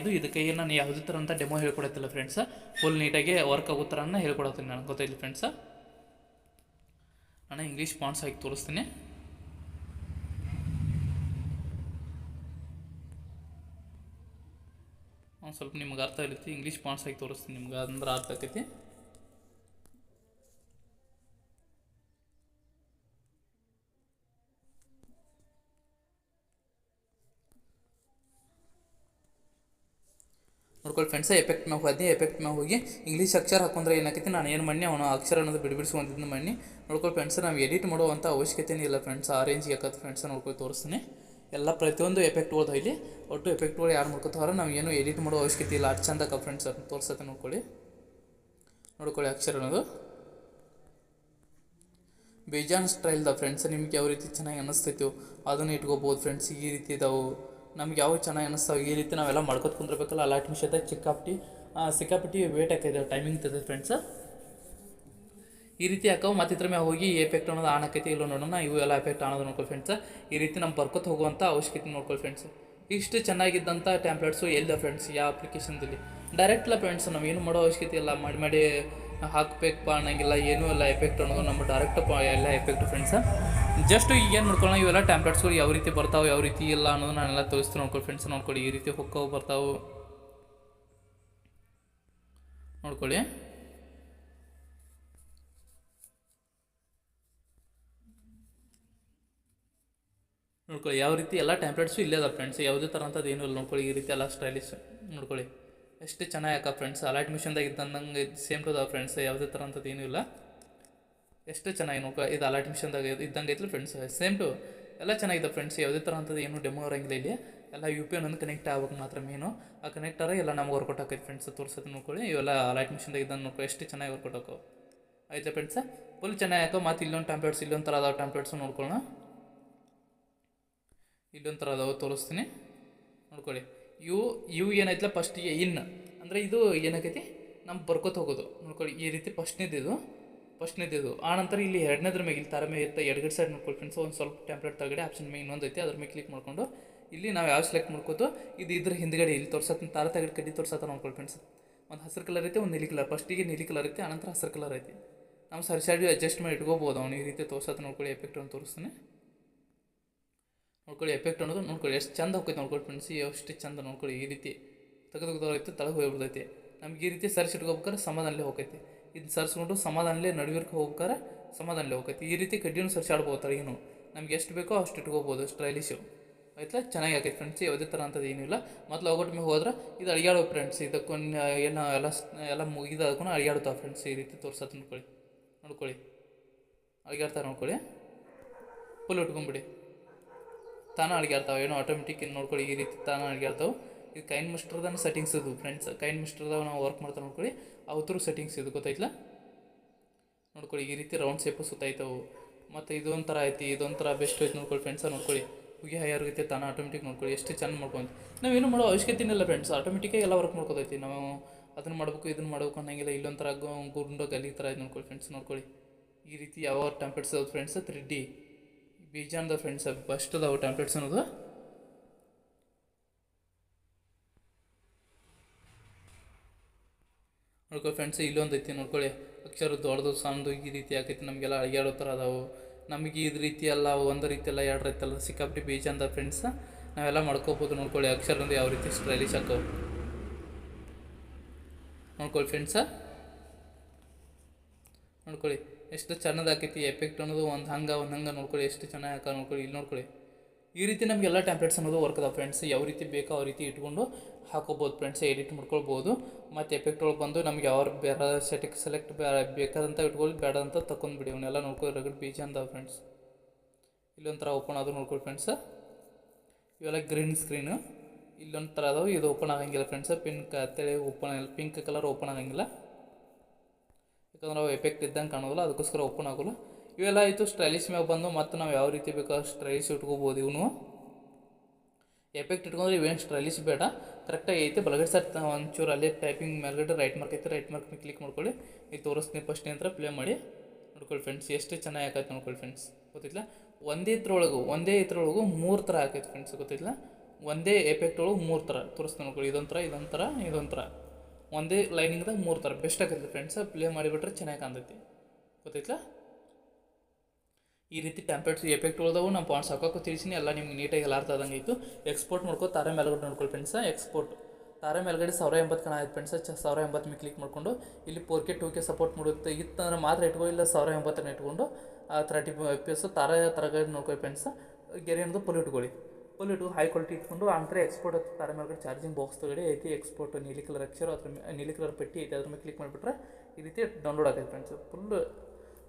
ಇದು ಇದಕ್ಕೆ ಏನು ನಾನು ಯಾವುದೇ ಥರ ಅಂತ ಡೆಮೋ ಹೇಳ್ಕೊಡತ್ತಿಲ್ಲ ಫ್ರೆಂಡ್ಸ್ ಫುಲ್ ನೀಟಾಗಿ ವರ್ಕ್ ಆಗೋ ಥರನ ಹೇಳ್ಕೊಡತ್ತೀನಿ ನಾನು ಗೊತ್ತಾಯ್ತು ಫ್ರೆಂಡ್ಸ ನಾನು ಇಂಗ್ಲೀಷ್ ಪಾಂಡ್ಸ್ ಹಾಕಿ ತೋರಿಸ್ತೀನಿ. ಒಂದು ಸ್ವಲ್ಪ ನಿಮ್ಗೆ ಅರ್ಥ ಇರುತ್ತೆ ಇಂಗ್ಲೀಷ್ ಪಾಂಡ್ಸ್ ಆಗಿ ತೋರಿಸ್ತೀನಿ ನಿಮ್ಗೆ, ಅಂದ್ರೆ ಅರ್ಥ ಆಕೈತಿ ನೋಡ್ಕೊಳ್ಳಿ ಫ್ರೆಂಡ್ಸ್ ಎಫೆಕ್ಟ್ ಮ್ಯಾಗ ಹೋದ್ನಿ ಎಫೆಕ್ಟ್ ಮ್ಯಾಗ ಹೋಗಿ ಇಂಗ್ಲೀಷ್ ಅಕ್ಷರ ಹಾಕೊಂಡ್ರೆ ಏನಾಕೈತಿ, ನಾನು ಏನು ಮಣ್ಣೆ ಅವನು ಅಕ್ಷರ ಅನ್ನೋದು ಬಿಡ್ಬಿಡಿಸ್ಕೊಂಡಿದ್ದು ಮಾಡಿ ನೋಡ್ಕೊಳ್ಳಿ ಫ್ರೆಂಡ್ಸ್ ನಾವು ಎಡಿಟ್ ಮಾಡುವಂಥ ಅವಶ್ಯಕತೆನೇ ಇಲ್ಲ ಫ್ರೆಂಡ್ಸ್ ಆ ರೇಂಜ್ಗೆ ಯಾಕತ್ತೆ ಫ್ರೆಂಡ್ಸ್ ನೋಡ್ಕೊಳ್ಳಿ ತೋರಿಸ್ತೀನಿ. ಎಲ್ಲ ಪ್ರತಿಯೊಂದು ಎಫೆಕ್ಟ್ಗಳು ಇಲ್ಲಿ ಒಟ್ಟು ಎಫೆಕ್ಟ್ಗಳು ಯಾರು ಮಾಡ್ಕೋತಾರ ನಾವು ಏನು ಎಡಿಟ್ ಮಾಡೋ ಅವಶ್ಯಕತೆ ಇಲ್ಲ. ಅಷ್ಟು ಚಂದ ಫ್ರೆಂಡ್ಸ್ ಅದನ್ನು ತೋರ್ಸತ್ತೆ ನೋಡ್ಕೊಳ್ಳಿ ನೋಡ್ಕೊಳ್ಳಿ ಅಕ್ಷರ ಅನ್ನೋದು. ಬೇಜಾನ್ ಸ್ಟೈಲ್ದ ಫ್ರೆಂಡ್ಸ್ ನಿಮ್ಗೆ ಯಾವ ರೀತಿ ಚೆನ್ನಾಗಿ ಅನ್ನಿಸ್ತೈತೋ ಅದನ್ನು ಇಟ್ಕೋಬೋದು ಫ್ರೆಂಡ್ಸ್ ಈ ರೀತಿ ಇದಾವೆ. ನಮ್ಗೆ ಯಾವ ಚೆನ್ನಾಗಿ ಅನ್ನಿಸ್ತಾವೆ ಈ ರೀತಿ ನಾವೆಲ್ಲ ಮಾಡ್ಕೊತ ಕುಂದಿರ್ಬೇಕಲ್ಲ ಅಲಾಟ್ ನಿಮಿಷದಾಗ ಚಿಕ್ಕಾಪಟ್ಟಿ. ಸಿಕ್ಕಾಪಟ್ಟಿ ವೇಟ್ ಹಾಕಿದೆ ಟೈಮಿಂಗ್ ತದೆ ಫ್ರೆಂಡ್ಸ್ ಈ ರೀತಿ ಹಾಕವು ಮತ್ತು ಇದ್ರ ಮ್ಯಾಗ ಹೋಗಿ ಎಫೆಕ್ಟ್ ಅನ್ನೋದು ಆನ್ ಆಕೈತಿ ಇಲ್ಲೋ ನೋಡೋಣ, ಇವು ಎಲ್ಲ ಎಫೆಕ್ಟ್ ಅನ್ನೋದು ನೋಡ್ಕೊಳ್ಳಿ ಫ್ರೆಂಡ್ಸ್ ಈ ರೀತಿ ನಮ್ಮ ಬರ್ಕೊತ ಹೋಗುವಂಥ ಅವಶ್ಯಕತೆ ನೋಡ್ಕೊಳ್ಳಿ ಫ್ರೆಂಡ್ಸ್ ಇಷ್ಟು ಚೆನ್ನಾಗಿದ್ದಂಥ ಟ್ಯಾಂಪ್ಲೆಟ್ಸು ಎಲ್ಲ ಫ್ರೆಂಡ್ಸ್ ಯಾವ ಅಪ್ಲಿಕೇಶನ್ದಲ್ಲಿ ಡೈರೆಕ್ಟ್ಲ ಫ್ರೆಂಡ್ಸ್ ನಾವು ಏನು ಮಾಡೋ ಅವಶ್ಯಕತೆ ಇಲ್ಲ, ಮಾಡಿ ಮಾಡಿ ಹಾಕ್ಬೇಕಪ್ಪ ಅನ್ನೋಂಗಿಲ್ಲ, ಏನೂ ಎಲ್ಲ ಎಫೆಕ್ಟ್ ಅನ್ನೋದು ನಮ್ಮ ಡೈರೆಕ್ಟ್ ಎಲ್ಲ ಎಫೆಕ್ಟ್ ಫ್ರೆಂಡ್ಸ್ ಜಸ್ಟ್ ಈಗ ಏನು ಮಾಡ್ಕೊಳ್ಳೋಣ ಇವೆಲ್ಲ ಟ್ಯಾಬ್ಲೆಟ್ಸ್ಗಳು ಯಾವ ರೀತಿ ಬರ್ತಾವೆ, ಯಾವ ರೀತಿ ಇಲ್ಲ ಅನ್ನೋದು ನಾನೆಲ್ಲ ತೋರಿಸ್ತೀನಿ ನೋಡ್ಕೊಳ್ಳಿ ಫ್ರೆಂಡ್ಸ್ ನೋಡ್ಕೊಳ್ಳಿ ಈ ರೀತಿ ಹೊಕ್ಕವು ಬರ್ತಾವೆ. ನೋಡ್ಕೊಳ್ಳಿ ನೋಡ್ಕೊಳ್ಳಿ ಯಾವ ರೀತಿ ಎಲ್ಲ ಟ್ಯಾಬ್ಲೆಟ್ಸು ಇಲ್ಲೇ ಅದ ಫ್ರೆಂಡ್ಸ್ ಯಾವುದೇ ಥರ ಅಂಥದ್ದು ಏನೂ ಇಲ್ಲ ನೋಡ್ಕೊಳ್ಳಿ ಈ ರೀತಿ ಎಲ್ಲ ಸ್ಟೈಲಿಶ್ ನೋಡ್ಕೊಳ್ಳಿ ಎಷ್ಟು ಚೆನ್ನಾಗಿ ಹಾಕ ಫ್ರೆಂಡ್ಸ್ ಅಲರ್ಟ್ ಮಿಷನ್ದಾಗ ಇದ್ದಂಗೆ ಸೇಮ್ ಟು ದ ಫ್ರೆಂಡ್ಸ್ ಯಾವುದೇ ಥರ ಅಂಥದ್ದು ಏನೂ ಇಲ್ಲ. ಎಷ್ಟು ಚೆನ್ನಾಗಿ ನೋಡ್ಕೊ ಇದು ಅಲರ್ಟ್ ಮಿಷನ್ದಾಗ ಇದ್ದಂಗೆ ಐತಲ್ಲ ಫ್ರೆಂಡ್ಸ್ ಸೇಮ್ ಟು ಎಲ್ಲ ಚೆನ್ನಾಗಿದೆ ಫ್ರೆಂಡ್ಸ್ ಯಾವುದೇ ಥರ ಅಂಥದ್ದು ಏನು ಡೆಮೋ ಇರೋಂಗಿಲ್ಲ ಇಲ್ಲಿ. ಎಲ್ಲ ಯು ಪಿ ಒಂದು ಕನೆಕ್ಟ್ ಆಗ್ಬೇಕು ಮಾತ್ರ ಮೇನು ಆ ಕನೆಕ್ಟರ ಎಲ್ಲ ನಮ್ಗೆ ವರ್ಕೌಟ್ ಫ್ರೆಂಡ್ಸ್ ತೋರ್ಸೋದು ನೋಡ್ಕೊಳ್ಳಿ. ಇವೆಲ್ಲ ಅಲರ್ಟ್ ಮಿಷನ್ದಾಗ ಇದ್ದಂಗೆ ನೋಡ್ಕೊ, ಎಷ್ಟು ಚೆನ್ನಾಗಿ ವರ್ಕೌಟ್ ಹಾಕೋ. ಆಯ್ತಾ ಫ್ರೆಂಡ್ಸ್ ಫುಲ್ ಚೆನ್ನಾಗಿ ಹಾಕೋ. ಮತ್ತು ಇಲ್ಲೊಂದು ಟ್ಯಾಂಪ್ಲೆಟ್ಸ್ ಇಲ್ಲೊಂದು ಥರ ಅದಾವ ಟ್ಯಾಂಪ್ಲೆಟ್ಸು ನೋಡ್ಕೊಳ್ಳೋಣ ಇಲ್ಲೊಂದು ಥರ ಅದಾವ ತೋರಿಸ್ತೀನಿ. ನೋಡ್ಕೊಳ್ಳಿ. ಇವು ಇವು ಏನೈತಲ್ಲ ಫಸ್ಟಿಗೆ ಇನ್ ಅಂದರೆ ಇದು ಏನಾಗೈತಿ? ನಮ್ಮ ಬರ್ಕೋತ ಹೋಗೋದು. ನೋಡ್ಕೊಳ್ಳಿ, ಈ ರೀತಿ ಫಸ್ಟ್ನೇದು ಇದು ಫಸ್ಟ್ನೇದು ಇದು. ಆ ಇಲ್ಲಿ ಎರಡನೇದ್ರ ಮೇಲೆ ಇಲ್ಲಿ ತರ ಮೇಲೆ ಇರ್ತಾ ಎಡಗಡೆ ಸೈಡ್ ನೋಡ್ಕೊಳ್ಳಿ ಫ್ರೆಂಡ್ಸ್ ಒಂದು ಸ್ವಲ್ಪ ಟ್ಯಾಂಪ್ಲೆಟ್ ತಗಡೆ ಆಪ್ಷನ್ ಮೇಲೆ ಇನ್ನೊಂದು ಐತಿ. ಅದ್ರ ಮೇಲೆ ಕ್ಲಿಕ್ ಮಾಡ್ಕೊಂಡು, ಇಲ್ಲಿ ನಾವು ಯಾವ ಸೆಲೆಕ್ಟ್ ಮಾಡ್ಕೋತು? ಇದು ಇದ್ರ ಹಿಂದ್ಗಡೆ ಇಲ್ಲಿ ತೋರ್ಸತ್ತ ತಾರ ತಗಡೆ ಕಡ್ಡಿ ತೋರ್ಸತ್ತ ನೋಡ್ಕೊಳ್ಳಿ ಫ್ರೆಂಡ್ಸ್ ಒಂದು ಹಸಿರು ಕಲರ್ ಐತೆ, ಒಂದು ನೀಲಿ ಕಲರ್ ಫಸ್ಟಿಗೆ ನೀಲಿ ಕಲರ್ ಐತೆ ಆನಂತರ ಹಸಿರು ಕಲರ್ ಐತಿ. ನಾವು ಸರಿ ಸೈಡ್ ಅಡ್ಜಸ್ಟ್ ಮಾಡಿ ಇಟ್ಕೋಬೋದು. ಅವ್ನು ಈ ರೀತಿ ತೋರ್ಸತ್ತ ನೋಡ್ಕೊಳ್ಳಿ ಎಫೆಕ್ಟ್ ಅಂತ ತೋರಿಸ್ತೀನಿ. ನೋಡ್ಕೊಳ್ಳಿ ಎಫೆಕ್ಟ್ ಅನ್ನೋದು ನೋಡ್ಕೊಳ್ಳಿ. ಎಷ್ಟು ಚಂದ ಹೋಗ್ತೈತೆ ನೋಡ್ಕೊಳ್ಳಿ ಫ್ರೆಂಡ್ಸ್ ಎಷ್ಟು ಚಂದ ನೋಡ್ಕೊಳ್ಳಿ, ಈ ರೀತಿ ತೆಗೆದುಕೋದೈತೆ ತಳಗೆ ಹೋಗ್ಬಿಡ್ತೈತೆ. ನಮ್ಗೆ ಈ ರೀತಿ ಸರ್ಚ್ ಇಟ್ಕೋಬೇಕಾದ್ರೆ ಸಮಾಧಾನಲೇ ಹೋಗೈತೆ ಇದು ಸರ್ಚ್ಕೊಂಡು ಸಮಾಧಾನಲೇ ನಡುವಿರ್ಕೆ ಹೋಗ್ಬೇಕಾರೆ ಸಮಾಧಾನಲೇ ಹೋಗೈತೆ ಈ ರೀತಿ ಕಡ್ಡಿನೂ ಸರ್ಚ್ ಆಡ್ಬೋದು ನಮ್ಗೆ ಎಷ್ಟು ಬೇಕೋ ಅಷ್ಟು ಇಟ್ಕೋಬೋದು ಸ್ಟೈಲಿಶು ಆಯ್ತಾ? ಚೆನ್ನಾಗಿ ಆಗೈತೆ ಫ್ರೆಂಡ್ಸ್ ಯಾವುದೇ ಥರ ಅಂಥದ್ದು ಏನಿಲ್ಲ ಮೊದಲು ಹೋಗೋಟ್ ಮೇಲೆ ಹೋದ್ರೆ ಇದು ಅಳಿಯಾಡೋ ಫ್ರೆಂಡ್ಸ್ ಇದಕ್ಕೊಂದು ಏನು, ಎಲ್ಲ ಎಲ್ಲ ಮುಗಿದ ಅದಕ್ಕೂ ಅಳಿಯಾಡ್ತಾವೆ ಫ್ರೆಂಡ್ಸ್ ಈ ರೀತಿ ತೋರ್ಸತ್ತೆ ನೋಡ್ಕೊಳ್ಳಿ. ನೋಡ್ಕೊಳ್ಳಿ. ಅಡಿಯಾಡ್ತಾರೆ ನೋಡ್ಕೊಳ್ಳಿ. ಫುಲ್ ಇಟ್ಕೊಂಬಿಡಿ ತಾನ ಅಡ್ಗಾಡ್ತಾವೆ ಏನೋ ಆಟೋಮೆಟಿಕ್ ನೋಡ್ಕೊಳ್ಳಿ, ಈ ರೀತಿ ತಾನೇ ಅಡ್ಗಾಡ್ತಾವೆ ಇದು ಕೈನ್ ಮಿಸ್ಟರ್ದಾನ ಸೆಟ್ಟಿಂಗ್ಸ್ ಇದು ಫ್ರೆಂಡ್ಸ್ ಕೈನ್ ಮಿಸ್ಟರ್ದಾಗ ನಾವು ವರ್ಕ್ ಮಾಡ್ತಾ ನೋಡ್ಕೊಳ್ಳಿ. ಅವತ್ತರ ಸೆಟ್ಟಿಂಗ್ಸ್ ಇದು, ಗೊತ್ತಾಯ್ತಲ್ಲ? ನೋಡ್ಕೊಳ್ಳಿ, ಈ ರೀತಿ ರೌಂಡ್ ಶೇಪು ಸುತ್ತಾಯ್ತವು. ಮತ್ತು ಇದೊಂಥರ ಐತಿ ಇದೊಂಥರ ಬೆಸ್ಟ್ ಐತಿ ನೋಡ್ಕೊಳ್ಳಿ ಫ್ರೆಂಡ್ಸ ನೋಡ್ಕೊಳ್ಳಿ. ಹುಗಿ ಹೈಯರ್ ಐತೆ ತಾನ ಆಟೋಮೆಟಿಕ್ ನೋಡ್ಕೊಳ್ಳಿ, ಎಷ್ಟು ಚೆಂದ ಮಾಡ್ಕೊಂತ. ನಾವೇನು ಮಾಡೋ ಅವಶ್ಯಕತೆ ಇಲ್ಲ ಫ್ರೆಂಡ್ಸ್ ಆಟೋಮೆಟಿಕಾಗಿ ಎಲ್ಲ ವರ್ಕ್ ಮಾಡ್ಕೋತೈತಿ. ನಾವು ಅದನ್ನು ಮಾಡಬೇಕು, ಇದನ್ನು ಮಾಡಬೇಕು ಅನ್ನಂಗಿಲ್ಲ, ಇಲ್ಲೊಂಥರ ಗುಂಡು ಗಲಿ ಥರ ಇದು ನೋಡ್ಕೊಳ್ಳಿ ಫ್ರೆಂಡ್ಸ್ ನೋಡ್ಕೊಳ್ಳಿ. ಈ ರೀತಿ ಯಾವ ಟೆಂಪ್ಲೇಟ್ಸ್ ಅದು ಫ್ರೆಂಡ್ಸ್ ತ್ರೀ ಡಿ ಬೀಜಾನ್ದ ಫ್ರೆಂಡ್ಸ್ ಫಸ್ಟ್ ಅದಾವ ಟ್ಯಾಂಪ್ಲೆಟ್ಸ್ ಅನ್ನೋದು. ನೋಡ್ಕೊಳ್ಳಿ ಫ್ರೆಂಡ್ಸ್ ಇಲ್ಲೊಂದು ಐತಿ ನೋಡ್ಕೊಳ್ಳಿ ಅಕ್ಷರ ದೊಡ್ಡದು, ಸಣ್ಣದು ಈ ರೀತಿ ಆಕೈತಿ. ನಮಗೆಲ್ಲ ಅಳಿಯಾಡೋ ಥರ ಅದಾವು. ನಮಗೆ ಇದು ರೀತಿ ಎಲ್ಲ ಒಂದು ರೀತಿ ಎಲ್ಲ ಎರಡು ರೀತಿ ಎಲ್ಲ ಸಿಕ್ಕಾಪಟ್ಟಿ ಬೀಜ ಅಂತ ಫ್ರೆಂಡ್ಸ್ ನಾವೆಲ್ಲ ಮಾಡ್ಕೋಬೋದು ನೋಡ್ಕೊಳ್ಳಿ ಅಕ್ಷರದಿಂದ ಯಾವ ರೀತಿ ಸ್ಟೈಲಿಶ್ ಹಾಕವು ನೋಡ್ಕೊಳ್ಳಿ ಫ್ರೆಂಡ್ಸ ನೋಡ್ಕೊಳ್ಳಿ ಎಷ್ಟು ಚೆನ್ನಾಗಿ ಆಕೈತಿ ಎಫೆಕ್ಟ್ ಅನ್ನೋದು ಒಂದು ಹಂಗೆ ಒಂದು ಹಂಗೆ ನೋಡ್ಕೊಳ್ಳಿ, ಎಷ್ಟು ಚೆನ್ನಾಗಿ ಹಾಕ ನೋಡ್ಕೊಳ್ಳಿ ಇಲ್ಲಿ ನೋಡ್ಕೊಳ್ಳಿ. ಈ ರೀತಿ ನಮಗೆಲ್ಲ ಟ್ಯಾಂಪ್ಲೆಟ್ಸ್ ಅನ್ನೋದು ವರ್ಕ್ ಅದಾವೆ ಫ್ರೆಂಡ್ಸ್ ಯಾವ ರೀತಿ ಬೇಕೋ ಆ ರೀತಿ ಇಟ್ಕೊಂಡು ಹಾಕೋಬೋದು ಫ್ರೆಂಡ್ಸ್ ಎಡಿಟ್ ಮಾಡ್ಕೊಳ್ಬೋದು. ಮತ್ತು ಎಫೆಕ್ಟ್ ಒಳಗೆ ಬಂದು ನಮ್ಗೆ ಯಾವ ಬೇರೆ ಸೆಟಿಕ್ ಸೆಲೆಕ್ಟ್ ಬೇಕಾದಂಥ ಇಟ್ಕೊಳ್ಳಿ ಬೇಡ ಅಂತ ತಗೊಂಡ್ಬಿಡಿ ಅವನ್ನೆಲ್ಲ ನೋಡ್ಕೊಳ್ಳಿ, ರಗಡ್ ಬೀಜ ಅಂದಾವೆ ಫ್ರೆಂಡ್ಸ್ ಇಲ್ಲೊಂಥರ ಓಪನ್ ಆದ್ರೂ ನೋಡ್ಕೊಳ್ಳಿ ಫ್ರೆಂಡ್ಸ್ ಇವೆಲ್ಲ ಗ್ರೀನ್ ಸ್ಕ್ರೀನು ಇಲ್ಲೊಂದು ಥರ ಅದಾವೆ, ಇದು ಓಪನ್ ಆಗಂಗಿಲ್ಲ ಫ್ರೆಂಡ್ಸ್ ಪಿಂಕ್ ಅಂತೇಳಿ ಓಪನ್ ಪಿಂಕ್ ಕಲರ್ ಓಪನ್ ಆಗಂಗಿಲ್ಲ. ಯಾಕಂದ್ರೆ ಅವು ಎಫೆಕ್ಟ್ ಇದ್ದಂಗೆ ಕಾಣೋದಿಲ್ಲ ಅದಕ್ಕೋಸ್ಕರ ಓಪನ್ ಆಗೋಲ್ಲ. ಇವೆಲ್ಲ ಆಯಿತು ಸ್ಟೈಲಿಶ್ ಮ್ಯಾಗ ಬಂದು ಮತ್ತು ನಾವು ಯಾವ ರೀತಿ ಬೇಕೋ ಸ್ಟೈಲಿಶ್ ಇಟ್ಕೋಬೋದು ಇವನು. ಎಫೆಕ್ಟ್ ಇಟ್ಕೊಂಡ್ರೆ ಇವೇನು ಸ್ಟೈಲಿಶ್ ಬೇಡ. ಕರೆಕ್ಟಾಗಿ ಐತೆ, ಬಲಗಡೆ ಸರ್ ಒಂಚೂರು ಅಲ್ಲೇ ಟೈಪಿಂಗ್ ಮೇಲ್ಗಡೆ ರೈಟ್ ಮಾರ್ಕ್ ಐತೆ ರೈಟ್ ಮಾರ್ಕ್ ಕ್ಲಿಕ್ ಮಾಡ್ಕೊಳ್ಳಿ. ಈಗ ತೋರಿಸ್ತೀನಿ ಫಸ್ಟ್ ನಂತರ ಪ್ಲೇ ಮಾಡಿ. ನೋಡ್ಕೊಳ್ಳಿ ಫ್ರೆಂಡ್ಸ್ ಎಷ್ಟು ಚೆನ್ನಾಗಿ ಆಕೈತೆ ನೋಡ್ಕೊಳ್ಳಿ ಫ್ರೆಂಡ್ಸ್ ಗೊತ್ತಿಲ್ಲ ಒಂದೇ ಇದ್ರೊಳಗು ಒಂದೇ ಇದ್ರೊಳಗು ಮೂರು ಥರ ಆಕೈತೆ ಫ್ರೆಂಡ್ಸ್ ಗೊತ್ತಿಲ್ಲ ಒಂದೇ ಎಫೆಕ್ಟ್ ಒಳಗೆ ಮೂರು ಥರ ತೋರಿಸ್ತೀನಿ ನೋಡ್ಕೊಳ್ಳಿ ಇದೊಂಥರ ಇದೊಂಥರ ಇದೊಂಥರ ಒಂದೇ ಲೈನಿಂಗ್ದಾಗ ಮೂರು ಥರ ಬೆಸ್ಟ್ ಆಗೈತೆ ಫ್ರೆಂಡ್ಸ್ ಪ್ಲೇ ಮಾಡಿಬಿಟ್ರೆ ಚೆನ್ನಾಗಿ ಕಾಣ್ತೈತಿ. ಗೊತ್ತೈತ್ಲ ಈ ರೀತಿ ಟೆಂಪ್ಲೆಟ್ಸ್ ಎಫೆಕ್ಟ್ ಉಳಿದವು ನಾವು ಪಾಯಿಂಟ್ಸ್ ಹಾಕೋಕೆ ತಿಳಿಸಿನಿ ಎಲ್ಲ ನಿಮ್ಗೆ ನೀಟಾಗಿ ಎಲ್ಲ ಅರ್ಥ ಇತ್ತು. ಎಕ್ಸ್ಪೋರ್ಟ್ ಮಾಡ್ಕೋ ತಾರೆ ಮೇಲ್ಗಡೆ ನೋಡ್ಕೊಳ್ಳಿ ಫ್ರೆಂಡ್ಸ ಎಕ್ಸ್ಪೋರ್ಟ್ ತಾರೆ ಮೇಲ್ಗಡೆ ಸಾವಿರ ಎಂಬತ್ತು ಕಣ ಆಯ್ತು ಫ್ರೆಂಡ್ಸ್ ಸಾವಿರ ಎಂಬತ್ತು ಮೇಲೆ ಕ್ಲಿಕ್ ಮಾಡಿಕೊಂಡು, ಇಲ್ಲಿ four K two K support ಮಾಡುತ್ತೆ. ಇತ್ತಂದ್ರೆ ಮಾತ್ರ ಇಟ್ಕೊ, ಇಲ್ಲ ಸಾವಿರ ಎಂಬತ್ತನ್ನು ಇಟ್ಕೊಂಡು ತರ್ಟಿ ಎಫ್ ಪಿ ಎಸ್ ತಾರೆ ತರಗಡೆ ನೋಡ್ಕೊಳ್ಳಿ ಫ್ರೆಂಡ್ಸ್ ಗೆರೆಯನ್ನು ಫುಲ್ ಇಟ್ಕೊಳ್ಳಿ. ಫುಲ್ ಹೈ ಕ್ವಾಲಿಟಿ ಇಟ್ಕೊಂಡು ಅಂತರ ಎಕ್ಸ್ಪೋರ್ಟ್ ಹತ್ತು ಮೇಲೆ ಮೇಲ್ಗಡೆ ಚಾರ್ಜಿಂಗ್ ಬಾಕ್ಸ್ ತೊಗಡೆ ಐತಿ ಎಕ್ಸ್ಪೋರ್ಟ್ ನೀಲಿ ಕಲರ್ ಅಕ್ಷರ ಅದ್ರ ನೀಲಿ ಕಲರ್ ಪೆಟ್ಟಿ ಐತಿ, ಅದ್ರ ಮೇಲೆ ಕ್ಲಿಕ್ ಮಾಡಿಬಿಟ್ರೆ ಈ ರೀತಿ ಡೌನ್ಲೋಡ್ ಆಗುತ್ತೆ ಫ್ರೆಂಡ್ಸ್ ಫುಲ್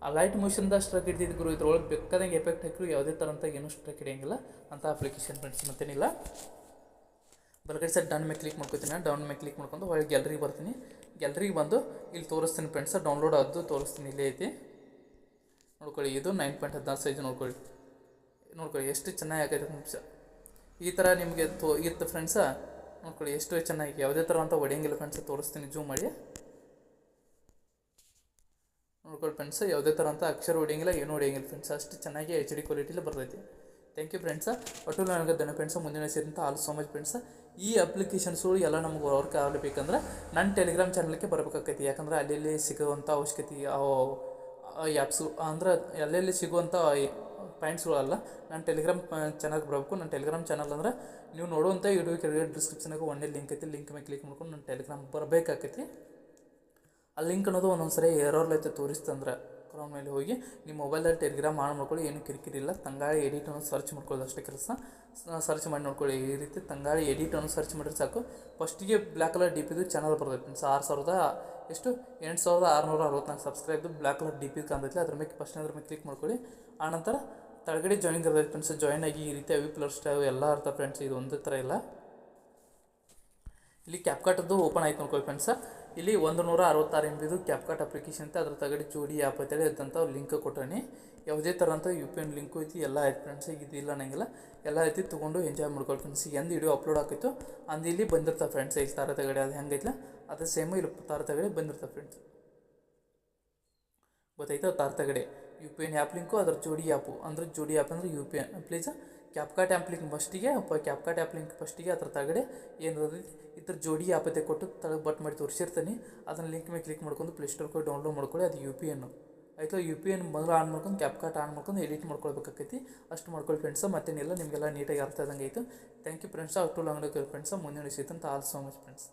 ಆ ಲೈಟ್ ಮೋಷನ್ದ ಸ್ಟ್ರಕ್ ಹಿಡಿದಿದ್ದು ಗುರು, ಇದ್ರೊಳಗೆ ಬೇಕಾದಂಗೆ ಎಫೆಕ್ಟ್ ಹಾಕಿದ್ರು, ಯಾವುದೇ ಥರ ಅಂತ ಏನೂ ಸ್ಟ್ರಕ್ ಹಿಡಿಯಂಗಿಲ್ಲ. ಅಂತ ಅಪ್ಲಿಕೇಶನ್ ಫ್ರೆಂಡ್ಸ್ ಮತ್ತೇನಿಲ್ಲ. ಬಲಗಡೆ ಸರ್ ಡೌನ್ ಮೇಲೆ ಕ್ಲಿಕ್ ಮಾಡ್ಕೊತೀನಿ ಡೌನ್ ಮೇಲೆ ಕ್ಲಿಕ್ ಮಾಡ್ಕೊಂಡು ಒಳಗೆ ಗ್ಯಾಲರಿಗೆ ಬರ್ತೀನಿ. ಗ್ಯಾಲರಿಗೆ ಬಂದು ಇಲ್ಲಿ ತೋರಿಸ್ತೀನಿ ಫ್ರೆಂಡ್ಸ್ ಡೌನ್ಲೋಡ್ ಆದ್ದು ತೋರಿಸ್ತೀನಿ, ಇಲ್ಲೇ ಐತಿ. ನೋಡ್ಕೊಳ್ಳಿ, ಇದು ನೈನ್ ಪಾಯಿಂಟ್ ಹದಿನಾರು ಸೈಜ್ ನೋಡ್ಕೊಳ್ಳಿ. ನೋಡ್ಕೊಳ್ಳಿ, ಎಷ್ಟು ಚೆನ್ನಾಗಿ ಆಗೈತೆ ನಿಮಿಷ ಈ ಥರ ನಿಮಗೆ ತೋ ಇತ್ತು ಫ್ರೆಂಡ್ಸ ನೋಡ್ಕೊಳ್ಳಿ, ಎಷ್ಟು ಚೆನ್ನಾಗಿ, ಯಾವುದೇ ಥರ ಅಂತ ಒಡೆಯಂಗಿಲ್ಲ ಫ್ರೆಂಡ್ಸ್ ತೋರಿಸ್ತೀನಿ ಜೂಮ್ ಮಾಡಿ. ನೋಡ್ಕೊಳ್ಳಿ ಫ್ರೆಂಡ್ಸ್ ಯಾವುದೇ ಥರ ಅಂತ ಅಕ್ಷರ ಹೊಡೆಯಂಗಿಲ್ಲ ಏನು ಹೊಡೆಯಂಗಿಲ್ಲ ಫ್ರೆಂಡ್ಸ್ ಅಷ್ಟು ಚೆನ್ನಾಗಿ ಎಚ್ ಡಿ ಕ್ವಾಲಿಟಿಲಿ ಬರ್ತೈತಿ. ಥ್ಯಾಂಕ್ ಯು ಫ್ರೆಂಡ್ಸ ಒಟ್ಟು ನನಗೆ ದನ ಫ್ರೆಂಡ್ಸ್ ಮುಂದಿನ ಸೇರಿದಂಥ ಆಲ್ ಸೋ ಮಚ್ ಫ್ರೆಂಡ್ಸ್ ಈ ಅಪ್ಲಿಕೇಶನ್ಸ್ಗಳು ಎಲ್ಲ ನಮ್ಗೆ ವರ್ಕ್ ಆಗಬೇಕಂದ್ರೆ ನನ್ನ ಟೆಲಿಗ್ರಾಮ್ ಚಾನಲ್ಗೆ ಬರಬೇಕಾಗೈತಿ ಯಾಕಂದ್ರೆ ಅಲ್ಲಿ ಸಿಗುವಂಥ ಅವಶ್ಯಕತೆ ಆ್ಯಪ್ಸು ಅಂದ್ರೆ ಎಲ್ಲೆಲ್ಲಿ ಸಿಗುವಂಥ ಪಾಯಿಂಟ್ಸ್ಗಳು ಅಲ್ಲ ನನ್ನ ಟೆಲಿಗ್ರಾಮ್ ಚಾನಲ್ಗೆ ಬರಬೇಕು. ನನ್ನ ಟೆಲಿಗ್ರಾಮ್ ಚಾನಲ್ ಅಂದ್ರೆ ನೀವು ನೋಡುವಂಥ ವಿಡಿಯೋ ಕೆಳಗಡೆ ಡಿಸ್ಕ್ರಿಪ್ಷನಾಗ ಒಂದೇ ಲಿಂಕ್ ಐತಿ. ಲಿಂಕ್ ಮೇಲೆ ಕ್ಲಿಕ್ ಮಾಡ್ಕೊಂಡು ನನ್ನ ಟೆಲಿಗ್ರಾಮ್ ಬರಬೇಕಾಕೈತಿ. ಆ ಲಿಂಕ್ ಅನ್ನೋದು ಒಂದೊಂದು ಸರಿ ಏರೋರ್ಲೈತೆ ತೋರಿಸ್ತಂದ್ರೆ ಕ್ರೋಮ್ ಮೇಲೆ ಹೋಗಿ. ನಿಮ್ಮ ಮೊಬೈಲಲ್ಲಿ ಟೆಲಿಗ್ರಾಮ್ ಆನ್ ಮಾಡ್ಕೊಳ್ಳಿ. ಏನು ಕಿರಿಕಿರಿಲ್ಲ ತಂಗಾಳಿ ಎಡಿಟ್ ಅನ್ನೋದು ಸರ್ಚ್ ಮಾಡ್ಕೊಳ್ಳೋದು ಅಷ್ಟೇ ಕೆಲಸ. ಸರ್ಚ್ ಮಾಡಿ ನೋಡ್ಕೊಳ್ಳಿ. ಈ ರೀತಿ ತಂಗಾಳಿ ಎಡಿಟ್ ಅನ್ನೋದು ಸರ್ಚ್ ಮಾಡಿದ್ರೆ ಸಾಕು. ಫಸ್ಟಿಗೆ ಬ್ಲ್ಯಾಕ್ ಕಲರ್ ಡಿ ಪಿದು ಚಾನಲ್ ಬರ್ತೈತೆ. ಮೀನ್ಸ್ ಆರು ಸಾವಿರದ ಎಷ್ಟು? ಎಂಟು ಸಾವಿರದ ಆರುನೂರ ಅರವತ್ನಾಲ್ಕು ಸಬ್ಸ್ಕ್ರೈಬ್ದು ಬ್ಲ್ಯಾಕ್ ಕಲರ್ ಡಿ ಪಿ ಕಾಣ್ತೈತಿ. ಅದ್ರ ಮೇಲೆ ಫಸ್ಟ್ ಅದ್ರ ಮೇಲೆ ಕ್ಲಿಕ್ ಮಾಡ್ಕೊಳ್ಳಿ. ಆನಂತರ ತಳಗಡೆ ಜಾಯಿನಿಂಗ್ ಇರ್ತೈತೆ ಫ್ರೆಂಡ್ಸ್ ಜಾಯ್ನ್ ಆಗಿ ಈ ರೀತಿ ಅವಿ ಪ್ಲಸ್ ಸ್ಟೈವ್ ಎಲ್ಲ ಇರ್ತವೆ ಫ್ರೆಂಡ್ಸ್ ಇದು ಒಂದೇ ಥರ ಇಲ್ಲ. ಇಲ್ಲಿ ಕ್ಯಾಪ್ಕಾಟದ್ದು ಓಪನ್ ಆಯ್ತು ನೋಡ್ಕೊಳ್ಳಿ ಫ್ರೆಂಡ್ಸ್ ಇಲ್ಲಿ ಒಂದು ನೂರ ಅರವತ್ತಾರು ಎಂ ಬಿದು ಕ್ಯಾಪ್ಕಟ್ ಅಪ್ಲಿಕೇಶನ್ ಅಂತ ಅದ್ರ ತಗಡೆ ಜೋಡಿ ಆ್ಯಪ್ ಅಂತೇಳಿ ಇದ್ದಂಥ ಲಿಂಕ್ ಕೊಟ್ಟಾನೆ. ಯಾವುದೇ ಥರ ಅಂತ ಯು ಪಿ ಎನ್ ಲಿಂಕು ಐತಿ, ಎಲ್ಲ ಆಯ್ತು ಫ್ರೆಂಡ್ಸ್ ಈಗ ಇದು ಇಲ್ಲ ಅನ್ನಂಗಿಲ್ಲ. ಎಲ್ಲ ರೀತಿ ತೊಗೊಂಡು ಎಂಜಾಯ್ ಮಾಡ್ಕೊಳ್ಳಿ ಫ್ರೆಂಡ್ಸ್ ಎಂದು ವಿಡಿಯೋ ಅಪ್ಲೋಡ್ ಹಾಕಿತ್ತು ಅಂದು ಇಲ್ಲಿ ಬಂದಿರ್ತಾವೆ ಫ್ರೆಂಡ್ಸ್ ಇಲ್ಲಿ ತಾರ ತಗಡೆ ಅದು ಹೆಂಗೈತಿಲ್ಲ ಅದು ಸೇಮು ಇಲ್ಲಿ ತಾರ ತಗಡೆ ಬಂದಿರ್ತಾವೆ ಫ್ರೆಂಡ್ಸ್ ಗೊತ್ತಾಯ್ತು ತಾರ ತಗಡೆ? U P N app link ಅದ್ರ ಜೋಡಿ ಆ್ಯಪು ಅಂದ್ರೆ ಜೋಡಿ ಆ್ಯಪ್ ಅಂದ್ರೆ U P N please CapCut app link ಫಸ್ಟಿಗೆ ಕ್ಯಾಪ್ಕಾಟ್ ಆ್ಯಪ್ ಲಿಂಕ್ ಫಸ್ಟಿಗೆ ಅದ್ರ ತಗಡೆ ಏನು ಇದ್ರ ಜೋಡಿ ಆ್ಯಪ್ ಐತೆ ಕೊಟ್ಟು ತಳಗೆ ಬಟ್ ಮಾಡಿ ತೋರಿಸಿರ್ತೀನಿ. ಅದನ್ನ ಲಿಂಕ್ ಮೇಲೆ ಕ್ಲಿಕ್ ಮಾಡ್ಕೊಂಡು ಪ್ಲೇಸ್ಟೋರ್ ಹೋಗಿ ಡೌನ್ಲೋಡ್ ಮಾಡ್ಕೊಳ್ಳಿ, ಅದು ಯು ಪಿ ಎನ್ ಆಯಿತು? ಯು ಪಿ ಎನ್ ಮೊದಲು ಆನ್ ಮಾಡ್ಕೊಂಡು ಕ್ಯಾಪ್ಕಾಟ್ ಆನ್ ಮಾಡ್ಕೊಂಡು ಎಡಿಟ್ ಮಾಡ್ಕೊಳ್ಬೇಕಾಕೈತಿ. ಅಷ್ಟು ಮಾಡ್ಕೊಳ್ಳಿ ಫ್ರೆಂಡ್ಸ ಮತ್ತೇನಿಲ್ಲ, ನಿಮಗೆಲ್ಲ ನೀಟಾಗಿ ಅರ್ಥ ಆದಂಗೆ ಆಯಿತು. ಥ್ಯಾಂಕ್ ಯು ಫ್ರೆಂಡ್ಸ್ ಅಷ್ಟು ಲಾಂಗ್ ಫ್ರೆಂಡ್ಸ್ ಮುಂದಿನ ಅಂತ ಆಲ್ ಸೋ ಮಚ್ ಫ್ರೆಂಡ್ಸ್